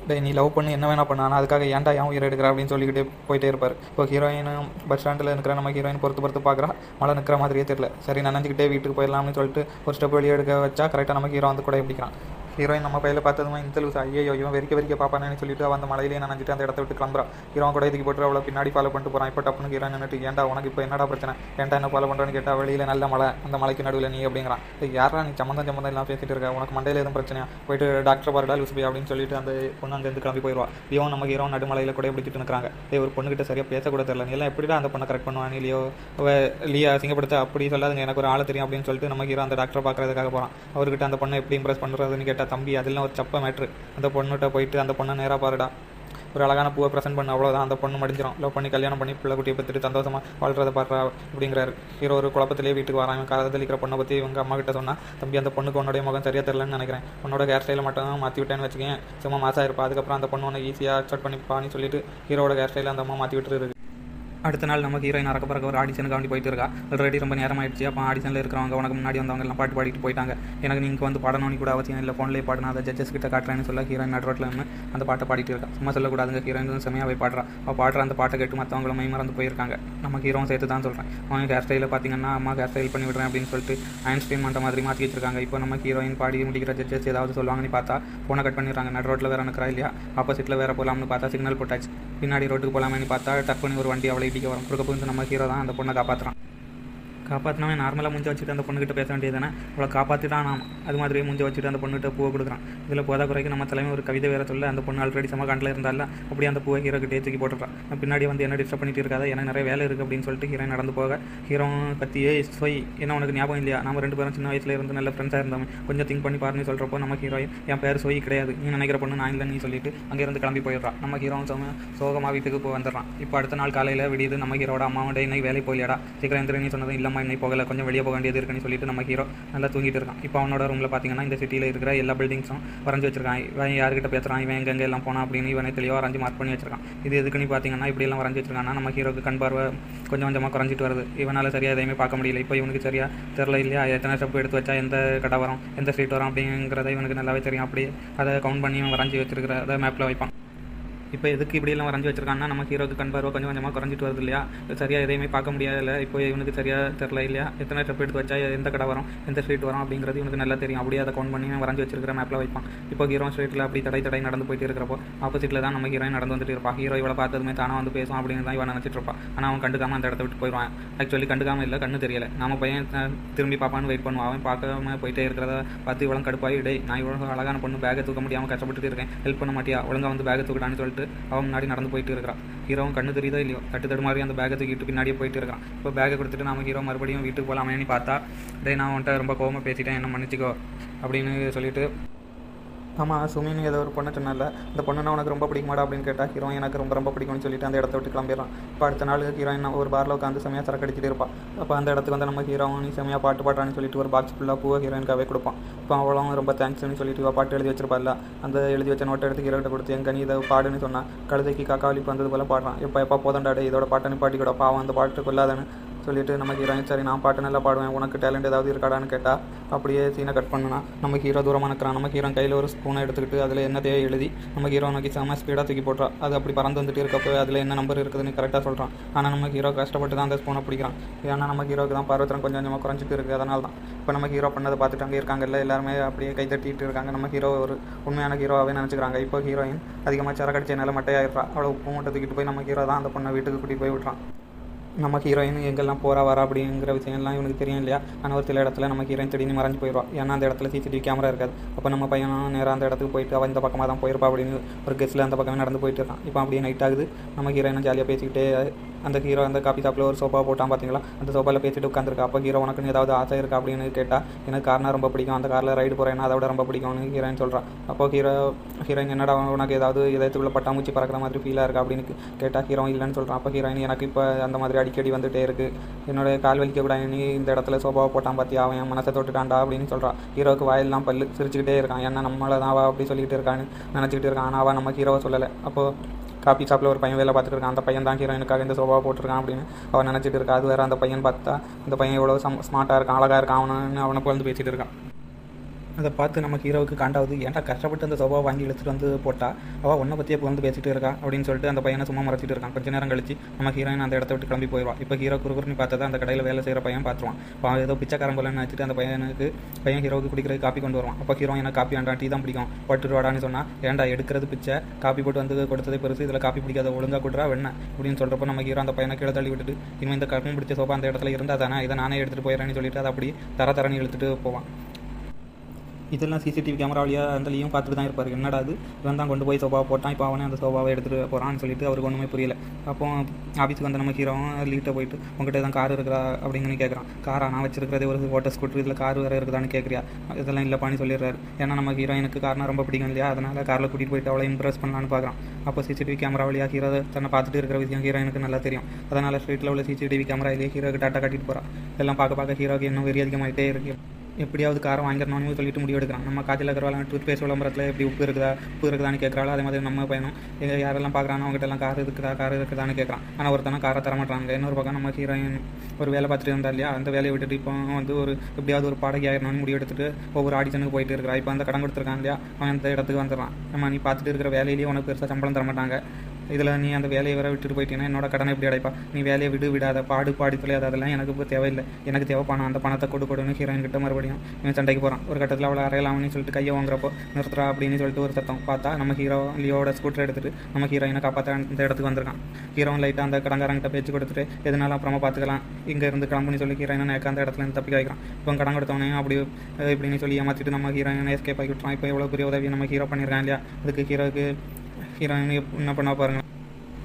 டே நீ லவ் பண்ணி என்ன வேணா பண்ண ஆனால் அதுக்காக ஏன்டா ஏன் உயிரை எடுக்கிற? அப்படின்னு சொல்லிக்கிட்டே போயிட்டே இருப்பார். இப்போ ஹீரோயின் பஸ் ஸ்டாண்டில் இருக்கிற நம்ம ஹீரோயின் பொறுத்து பொறுத்து பார்க்குறா மழை நிற்கிற மாதிரியே தெரியல. சரி நினைஞ்சிக்கிட்டே வீட்டுக்கு போயிடலாம்னு சொல்லிட்டு ஒரு ஸ்டெப் வெளியே எடுக்க வச்சா கரெக்டாக நம்ம ஹீரோ வந்து கூட பிடிக்கிறான் ஹீரோயின் நம்ம பையில பார்த்ததுமே இந்த லூஸ் ஐயோ இவன் வெறிக்க வெறிக்க பாப்பானு சொல்லிட்டு அந்த மலையிலேயே நினைச்சிட்டு அந்த இடத்த விட்டு கிளம்புறான் ஹீரோ கூட இதுக்கு போட்டு அவளை பின்னாடி ஃபாலோ பண்ணிட்டு போறான்? இப்போ டப்புனு ஹீரோயின் நின்றுட்டு ஏன்டா உனக்கு இப்போ என்னடா பிரச்சனை? ஏன்டா என்ன ஃபாலோ பண்ணுறேன்னு கேட்டால் வெளியில் நல்ல மழை அந்த மலைக்கு நடுவில் நீ அப்படிங்கிறான். யாரா நீ சம்மந்தம் சம்மந்தம் எல்லாம் பேசிட்டு இருக்க? உனக்கு மண்டையில் எதுவும் பிரச்சனையா? போயிட்டு டாக்டர் பாருடா லூசுபி அப்படின்னு சொல்லிட்டு அந்த பொண்ணு அங்கேருந்து கிளம்பி போயிடுவா இவன் நம்ம ஹீரோ நடுமலையில் கூட பிடிச்சிட்டு நிற்கிறாங்க ஒரு பொண்ணுகிட்ட சரியாக பேசக்கூட தெரியல. நீ எல்லாம் எப்படிடா அந்த பொண்ணை கரெக்ட் பண்ணுவான் இல்லையோ அவ லியா அசிங்கப்படுத்த? அப்படி சொல்லாதுங்க. எனக்கு ஒரு ஆளை தெரியும் அப்படின்னு சொல்லிட்டு நம்ம ஹீரோ அந்த டாக்டரை பார்க்கறதுக்காக போகிறான் அவர்கிட்ட அந்த பொண்ணை எப்படி இம்ப்ரெஸ் பண்ணுறதுன்னு கேட்டால் தம்பி அதெல்லாம் ஒரு சப்ப மேட்ரு அந்த பொண்ணுகிட்ட போயிட்டு அந்த பொண்ணை நேராக பாருடா. ஒரு அழகான பூவை ப்ரெசென்ட் பண்ண அவ்வளோதான் அந்த பொண்ணு மடிஞ்சிடும் லவ் பண்ணி கல்யாணம் பண்ணி பிள்ளை குட்டியை பற்றிட்டு சந்தோஷமாக வாழ்றதை பாடுறா அப்படிங்கிறாரு. ஹீரோ ஒரு குழப்பத்திலே வீட்டுக்கு வராங்க. காலத்தில் இருக்கிற பொண்ணை பற்றி இவங்க அம்மா கிட்ட சொன்னால் தம்பி அந்த பொண்ணுக்கு உன்னுடைய முகம் சரியா தெரியலன்னு நினைக்கிறேன். உன்னோட ஹேர் ஸ்டைலை மட்டும் மாற்றி விட்டேன்னு வச்சுக்கேன் சும்மா மாசாக இருப்பா. அதுக்கப்புறம் அந்த பொண்ணு உன்னை ஈஸியாக அக்செப்ட் பண்ணிப்பான்னு சொல்லிட்டு ஹீரோட ஹேர் ஸ்டைலை அந்த அம்மா மாற்றி விட்டுருக்கு அடுத்த நாள் நம்ம ஹீரோயின் அறக்க பறக்க ஒரு ஆடிஷனுக்கு காண்டி போயிட்டு இருக்கா. ஆல்ரெடி ரொம்ப நேரம் ஆயிடுச்சு அப்போ ஆடிஷனில் இருக்கிறவங்க உனக்கு முன்னாடி வந்தவங்க எல்லாம் பாட்டு பாடிட்டு போயிட்டாங்க. எனக்கு நீங்கள் வந்து பாடணும்னு கூட அவசியம் இல்லை. ஃபோன்லேயே பாடணும் அதை ஜட்ஜஸ் கிட்ட காட்டுறேன்னு சொல்ல ஹீரோயின் நடுரோட்டில் நின்று அந்த பாட்டை பாடிட்டு இருக்கா. சும்மா சொல்லக்கூடாதுங்க. ஹீரோயின் செமையாக போய் பாடுறா. அவள் பாடுற அந்த பாட்டை கேட்டு மற்றவங்களும் மை மறந்து போயிருக்காங்க. நம்ம ஹீரோவும் சேர்த்து தான் சொல்கிறேன் அவன் ஹேர் ஸ்டைலில் பார்த்தீங்கன்னா அம்மா ஹேர் ஸ்டைல் பண்ணி விடுறேன் அப்படின்னு சொல்லிட்டு ஐன்ஸ்டைன் பண்ணுற மாதிரி மாற்றி வச்சிருக்காங்க. இப்போ நம்ம ஹீரோயின் பாடி முடிக்கிற ஜட்ஜஸ் ஏதாவது சொல்லுவாங்கன்னு பார்த்தா ஃபோனை கட் பண்ணிடுறாங்க. நடு ரோட்டில் வேற நிற்கிறா இல்லையா? ஆப்போசிட்டில் வேறு போகலாம்னு பார்த்தா சிக்னல் போட்டாச்சு. பின்னாடி ரோட்டுக்கு போகலாமேன்னு பார்த்தா டக்குன்னு ஒரு வண்டி அவளை வீட்டுக்கு வரும். கொடுக்க புரிஞ்சு நம்ம ஹீரோ தான் அந்த பொண்ணை காப்பாற்றுறான் காப்பாற்றினவன் நார்மலாக முஞ்ச வச்சுட்டு அந்த பொண்ணுக்கிட்ட பேச வேண்டியது தானே அவளை காப்பாற்றிட்டான் நாம் அது மாதிரியே முஞ்ச வச்சுட்டு அந்த பொண்ணுகிட்ட பூவை கொடுக்குறான். இதில் போதா குறைக்கு நம்ம தலைமை ஒரு கவிதை வேற சொல்ல அந்த பொண்ணு ஆல்ரெடி சம கண்டில் இருந்தால அப்படியே அந்த பூவை ஹீரோ கிட்டே தூக்கி போட்டுறான் பின்னாடி வந்து என்ன டிஸ்டர்ப் பண்ணிட்டு இருக்காது எனக்கு நிறைய வேலை இருக்குது அப்படின்னு சொல்லிட்டு ஹீரோ நடந்து போக ஹீரோ பற்றியே சொய் என்ன உனக்கு ஞாபகம் இல்லையா? நம்ம ரெண்டு பேரும் சின்ன வயசுல இருந்து நல்ல ஃப்ரெண்ட்ஸாக இருந்தோம் கொஞ்சம் திங்க் பண்ணி பாருன்னு சொல்கிறப்போ நம்ம ஹீரோயின் என் பேர் சொய் கிடையாது. நீ நினைக்கிற பொண்ணு நான் இல்லை நீ சொல்லிட்டு அங்கேருந்து கிளம்பி போயிடுறான். நம்ம ஹீரோ சோம சோகமாக வீட்டுக்கு போய் வந்துடுறான். இப்போ அடுத்த நாள் காலையில் விடியுது நம்ம ஹீரோட அம்மாவோட இன்னைக்கு வேலை போகலையாடா? சீக்கிரம் எந்திர நீ இல்லாமல் இல்லம்மா இன்னைக்கு போகல. கொஞ்சம் வெளியே போக வேண்டியது இருக்குன்னு சொல்லிட்டு நம்ம ஹீரோ நல்லா தூங்கிட்டு இருக்கான். இப்போ அவனோட ரூமில் பார்த்தீங்கன்னா இந்த சிட்டியில் இருக்கிற எல்லா பில்டிங்ஸும் வரைஞ்சி வச்சிருக்கான். இவன் யார்கிட்ட பேசுகிறான் இவன் எங்கெங்கே எல்லாம் போனா அப்படின்னு இவனை தெளிவாக வரைஞ்சி மார்க் பண்ணி வச்சிருக்கான். இது எதுக்குன்னு பார்த்தீங்கன்னா இப்படி எல்லாம் வரைஞ்சி வச்சிருக்காங்கன்னா நம்ம ஹீரோக்கு கண் பார்வை கொஞ்சம் கொஞ்சமாக குறைஞ்சிட்டு வருது. இவனால் சரியாக எதையுமே பார்க்க முடியல. இப்போ இவனுக்கு சரியா தெரில இல்லையா? எத்தனை ஸ்டெப் எடுத்து வச்சா எந்த கடை வரும் எந்த ஸ்ட்ரீட் வரும் அப்படிங்கிறத இவனுக்கு நல்லாவே தெரியும். அப்படியே அதை கவுண்ட் பண்ணி இவன் வரைஞ்சி வச்சிருக்கிற அதை மேப்பில் வைப்பான். இப்போ எதுக்கு இப்படியெல்லாம் வரைஞ்சி வச்சிருக்காங்கன்னா நம்ம ஹீரோக்கு கண் பார்வை கொஞ்சம் கொஞ்சமாக குறைஞ்சிட்டு வருது இல்லையா? சரியாக எதையுமே பார்க்க முடியாது இல்லை இப்போ இவனுக்கு சரியாக தெரில இல்லையா? எத்தனை ஸ்டெப் எடுத்து வச்சா எந்த கடை வரும் எந்த ஸ்ட்ரீட் வரும் அப்படிங்கிறது இவனுக்கு நல்லா தெரியும். அப்படியே அதை கவுண்ட் பண்ணி வரைஞ்சி வச்சிருக்கிற மேப்பில் வைப்பான். இப்போ ஹீரோ ஸ்ட்ரீட்டில் அப்படி தடை தடை நடந்து போயிட்டு இருக்கிறப்போ ஆப்போசிட்டில் தான் நம்ம ஹீரோயின் நடந்து வந்துட்டு இருப்பான் ஹீரோ இவளை பார்த்ததுமே தானே வந்து பேசும் அப்படின்னு தான் இவன் நினச்சிட்டு இருப்பான் ஆனால் அவன் கண்டுக்காமல் அந்த இடத்த விட்டு போயிடுவான். ஆக்சுவலி கண்டுக்காமல் இல்லை கண்ணு தெரியல. நம்ம பையன் திரும்பி பார்ப்பான்னு வெயிட் பண்ணுவான். அவன் பார்க்காம போயிட்டே இருக்கிறத பார்த்து இவ்வளோ கடுப்பாகி டேய் நான் இவ்வளோ அழகான பொண்ணு பேக்கை தூக்க முடியாமல் கஷ்டப்பட்டு இருக்கேன். ஹெல்ப் பண்ண மாட்டியா? ஒழுங்கா வந்து பேக்கை தூக்கிட்டான்னு சொல்லிட்டு அவன் முன்னாடி நடந்து போயிட்டு இருக்கிறான். ஹீரோவும் கண்ணு தெரியுதோ இல்லையோ? தட்டு தடு மாதிரி அந்த பேக்கை தூக்கிட்டு பின்னாடியே போயிட்டு இருக்கான் இப்போ பேக்கை கொடுத்துட்டு நம்ம ஹீரோ மறுபடியும் வீட்டுக்கு போகலாமேன்னு பார்த்தா டே நான் வந்துட்டு ரொம்ப கோவமாக பேசிட்டேன். என்ன மன்னிச்சிக்கோ அப்படின்னு சொல்லிட்டு ஆமாம் சுமின்னு ஏதோ ஒரு பொண்ணு சொன்னல இந்த பொண்ணுனா உனக்கு ரொம்ப பிடிக்குமாடா? அப்படின்னு கேட்டால் ஹீரோயின் எனக்கு ரொம்ப ரொம்ப பிடிக்கும்னு சொல்லிட்டு அந்த இடத்த விட்டு கிளம்பிடுறான். இப்போ அடுத்த நாள் ஹீரோயின் ஒரு பாரில் உட்காந்து செமையாக சரக்கு அடிச்சிட்டு இருப்பான் அப்போ அந்த இடத்துக்கு வந்து நம்ம ஹீரோவும் நீ செமையாக பாட்டு பாடுறான்னு சொல்லிட்டு ஒரு பாக்ஸ் ஃபுல்லாக பூவை ஹீரோயினுக்காகவே கொடுப்பான். இப்போ அவளும் ரொம்ப தேங்க்ஸ்னு சொல்லிட்டு இவ பாட்டு எழுதி வச்சிருப்பாள்ல அந்த எழுதி வச்ச நோட்டை எடுத்து ஹீரோட்ட கொடுத்து எங்க நீ இதை பாடுன்னு சொன்னால் கழுதைக்கு காக்காவளிப்பு வந்தது போல பாடுறான். இப்போ எப்போ போதண்டாடு இதோட பாட்டை பாட்டி கூட பாவம் அந்த பாட்டு கொள்ளாதன்னு சொல்லிட்டு நம்ம ஹீரோயின் சரி நான் பாட்டு நல்லா பாடுவேன். உனக்கு டேலண்ட் ஏதாவது இருக்காடான்னு கேட்டால் அப்படியே சீனை கட் பண்ணுனா நம்ம ஹீரோ தூரமாக நிற்கிறான் நம்ம ஹீரோ கையில் ஒரு ஸ்பூனை எடுத்துக்கிட்டு அதில் என்ன தேவை எழுதி நம்ம ஹீரோ நோக்கி செம்ம ஸ்பீடாக தூக்கி போட்டுறா. அது அப்படி பறந்து வந்துட்டு இருக்கப்போ அதில் என்ன நம்பர் இருக்குதுன்னு கரெக்டாக சொல்கிறான் ஆனால் நம்ம ஹீரோ கஷ்டப்பட்டு தான் அந்த ஸ்பூனை பிடிக்கிறான். ஏன்னா நம்ம ஹீரோக்கு தான் பருவத்திரம் கொஞ்சம் கொஞ்சமாக குறைஞ்சிட்டு இருக்குது அதனால தான். இப்போ நம்ம ஹீரோ பண்ணதை பார்த்துட்டு அங்கே இருக்காங்கல்ல எல்லாருமே அப்படியே கை தட்டிட்டு இருக்காங்க. நம்ம ஹீரோ ஒரு உண்மையான ஹீரோவாகவே நினச்சிக்கிறாங்க. இப்போ ஹீரோயின் அதிகமாக சரக்கடிச்சனால மட்டையாயிடுறா. அவ்வளோ உப்பு மூட்டை தூக்கிட்டு போய் நம்ம ஹீரோ தான் அந்த பொண்ணை வீட்டுக்கு கூட்டிகிட்டு போய் விட்றான். நம்ம ஹீரோயின் எங்கெல்லாம் போகிறா வரா அப்படிங்கிற விஷயம்லாம் இவனுக்கு தெரியும் இல்லையா? ஆனால் ஒரு சில இடத்துல நம்ம ஹீரோயின் திடீர்னு மறைஞ்சு போயிடுவா. ஏன்னா அந்த இடத்துல சிசிடிவி கேமரா இருக்காது. அப்போ நம்ம பையனும் நேராக அந்த இடத்துக்கு போயிட்டு அவன் இந்த பக்கமாக தான் போயிருப்பா அப்படின்னு ஒரு கெஸ்ட்டில் அந்த பக்கமே நடந்து போயிட்டு இருக்கான் இப்போ அப்படியே நைட் ஆகுது. நம்ம ஹீரோயினும் ஜாலியாக பேசிக்கிட்டே அந்த ஹீரோ அந்த காப்பி ஷாப்பில் ஒரு சோஃபா போட்டான் பார்த்தீங்களா அந்த சோஃபாவில் பேசிட்டு உட்காந்துருக்கா அப்போ ஹீரோ உனக்குன்னு ஏதாவது ஆசை இருக்கா அப்படின்னு கேட்டால் எனக்கு கார்னா ரொம்ப பிடிக்கும். அந்த காரில் ரைடு போகிறேன்னா அதை விட ரொம்ப பிடிக்கும்னு ஹீரோயின் சொல்கிறான் அப்போ ஹீரோ ஹீரோயின் என்னடா உனக்கு ஏதாவது இதயத்துக்குள்ள பட்டாம்பூச்சி பறக்கிற மாதிரி ஃபீலாக இருக்கா அப்படின்னு கேட்டால் ஹீரோ இல்லைன்னு சொல்கிறான் அப்போ ஹீரோயின் எனக்கு இப்போ அந்த மாதிரி அடிக்கடி வந்துட்டே இருக்குது என்னோட கால் வலிக்க கூட நீ இந்த இடத்துல சோபாவை போட்டான் பார்த்தியா அவன் என் மனசை தொட்டுட்டான்டா அப்படின்னு சொல்கிறான் ஹீரோக்கு வாயிலெலாம் பல்லு சிரிச்சுக்கிட்டே இருக்கான். ஏன்னா நம்மளை தான் அவள் அப்படி சொல்லிக்கிட்டு இருக்கான்னு நினச்சிக்கிட்டு இருக்கான். ஆனால் அவன் நம்ம ஹீரோவை சொல்லலை. அப்போது காப்பி ஷாப்பில் ஒரு பையன் வேலை பார்த்துட்டு இருக்கான். அந்த பையன் தான் ஹீரோயினுக்காக இந்த சோபாவை போட்டிருக்கான் அப்படின்னு அவன் நினச்சிட்டு இருக்கா. அது வேறு அந்த பையன் பார்த்தா இந்த பையன் எவ்வளோ சம் ஸ்மார்ட்டாக இருக்கான் அழகாக இருக்கான் அவனு அவனை புகழ்ந்து பேசிகிட்டு இருக்கான். அதை பார்த்து நமக்கு ஹீரோவுக்கு காண்டாவது ஏன்டா கஷ்டப்பட்டு அந்த சோபாவை வாங்கி எடுத்துகிட்டு வந்து போட்டா? அவள் ஒன்றை பற்றியே புகழ்ந்து பேசிட்டு இருக்கா? அப்படின்னு சொல்லிட்டு அந்த பையனை சும்மா மறைச்சிட்டு இருக்கான். கொஞ்ச நேரம் கழிச்சு நம்ம ஹீரோயின் அந்த இடத்த விட்டு கிளம்பி போயிடுவான் இப்போ ஹீரோ குறுகுறுன்னு பார்த்தா அந்த கடையில் வேலை செய்கிற பையன் பார்த்துருவான். அவன் ஏதோ பிச்சைக்காரன் போல நினச்சிட்டு அந்த பையனுக்கு பையன் ஹீரோவுக்கு குடிக்கிறது காப்பி கொண்டு வருவான். அப்போ ஹீரோ எனக்கு காப்பி வேண்டாம் டீ தான் பிடிக்கும். போட்டுட்டு வாடான்னு சொன்னால் ஏன்டா எடுக்கிறது பிச்சை? காப்பி போட்டு வந்து கொடுத்ததே பெருசு இதில் காப்பி பிடிக்காத ஒழுங்காக கொடுறா வெண்ண? அப்படின்னு சொல்கிறப்போ நம்ம ஹீரோ அந்த பையனை கீழே தள்ளி விட்டுட்டு இனிமேல் இந்த கடன் பிடிச்ச சோபா அந்த இடத்துல இருந்தால் தானே இதை நானே எடுத்துகிட்டு போயிடறேன்னு சொல்லிட்டு அதை அப்படி தர தரன்னு இழுத்துட்டு போவான். இதெல்லாம் சிசிடிவி கேமரா வழியாக அந்தலையும் பார்த்துட்டு தான் இருப்பார். என்னடா அது இவன் தான் கொண்டு போய் சோபாவை போட்டான். இப்போ அவனே அந்த சோபாவை எடுத்துகிட்டு போகிறான்னு சொல்லிட்டு அவருக்கு ஒன்றுமே புரியல. அப்போ ஆஃபீஸுக்கு வந்து நம்ம ஹீரோவும் லீட்டை போயிட்டு உங்ககிட்ட தான் கார் இருக்கிறா அப்படின்னு கேட்குறான் காரா நான் வச்சிருக்கிறதே ஒரு ஓட்டர் ஸ்கூட்டர் இதில் கார் வேறு இருக்குதான்னு கேட்குறியா இதெல்லாம் இல்லைப்பான்னு சொல்லிடுறாரு. ஏன்னா நம்ம ஹீரோயினுக்கு காரணம் ரொம்ப பிடிக்கும் இல்லையா? அதனால் காரில் கூட்டிகிட்டு போயிட்டு அவளை இம்ப்ரெஸ் பண்ணலான்னு பார்க்குறான் அப்போ சிசிடிவி கேமரா வழியாக ஹீரோ தன்னை பார்த்துட்டு இருக்கிற விஷயம் ஹீரோயினுக்கு நல்லா தெரியும். அதனால் ஸ்ட்ரீட்டில் உள்ள சிசிடிவி கேமரா இல்லையே ஹீரோக்கு டாட்டா காட்டிட்டு போகிறான் எல்லாம் பார்க்க பார்க்க ஹீரோக்கு இன்னும் வெறி அதிகமாகிட்டே இருக்குது எப்படியாவது காரை வாங்கிடணும்னு சொல்லிட்டு முடிவு எடுக்கிறான். நம்ம காய்ச்சல் இருக்கிறவாள் டூத் பேஸ்ட் விளம்பரத்தில் எப்படி உப்பு இருக்குதா உப்பு இருக்குதான்னு கேட்குறாளோ அதே மாதிரி நம்ம பையனும் யாரெல்லாம் பார்க்குறானோ அவங்ககிட்ட எல்லாம் கார் இருக்குதா கார் இருக்குதான்னு கேட்குறான் ஆனால் ஒருத்தனை காரை தரமாட்டாங்க இன்னொரு பக்கம் நம்ம ஹீரோயின் ஒரு வேலை பார்த்துட்டு இருந்தா இல்லையா? அந்த வேலையை விட்டுட்டு இப்போ வந்து ஒரு எப்படியாவது ஒரு பாடகி ஆயிரணும்னு முடிவு எடுத்துட்டு ஒவ்வொரு ஆடிஷனுக்கு போயிட்டு இருக்கிறா இப்போ அந்த கடன் கொடுத்துருக்கான் இல்லையா? அவன் அந்த இடத்துக்கு வந்துடுறான். நம்ம நீ பார்த்துட்டு இருக்கிற வேலையிலேயே உனக்கு பெருசாக சம்பளம் தர மாட்டாங்க. இதில் நீ அந்த வேலையை வர விட்டுட்டு போயிட்டீங்கன்னா என்னோட கடனை எப்படி அடைப்பா. நீ வேலையை விடு விடாத பாடு பாடி தொலையாத அதெல்லாம் எனக்கு இப்போ தேவையில்லை. எனக்கு தேவை பணம் அந்த பணத்தை கொடு கொடுன்னு ஹீரோயின் கிட்ட மறுபடியும் இவன் சண்டைக்கு போகிறான் ஒரு கட்டத்தில் அவளை அறையலாம்னு சொல்லிட்டு கையை வாங்குறப்போ நிறுத்துறா அப்படின்னு சொல்லிட்டு ஒரு சத்தம். பார்த்தா நம்ம ஹீரோ லியோட ஸ்கூட்டர் எடுத்துட்டு நம்ம ஹீரோயினை காப்பாற்ற அந்த இடத்துக்கு வந்திருக்கான். ஹீரோயின் லைட்டாக அந்த கடங்காரங்கிட்ட பேச்சு கொடுத்துட்டு எதனால அப்புறமா பார்த்துக்கலாம் இங்கே இருந்து கிளம்புன்னு சொல்லி ஹீரோயினை நேக்க அந்த இடத்துல இருந்து தப்பிக்க வைக்கிறான். இப்போ கடன் கொடுத்தவனையும் அப்படி இப்படின்னு சொல்லி ஏமாற்றிட்டு நம்ம ஹீரோயினை எஸ்கேப் ஆகி விட்டுறான். இப்போ எவ்வளோ பெரிய உதவி நம்ம ஹீரோ பண்ணியிருக்கான் இல்லையா? அதுக்கு ஹீரோக்கு ஹீரோயின் என்ன பண்ண பாருங்க.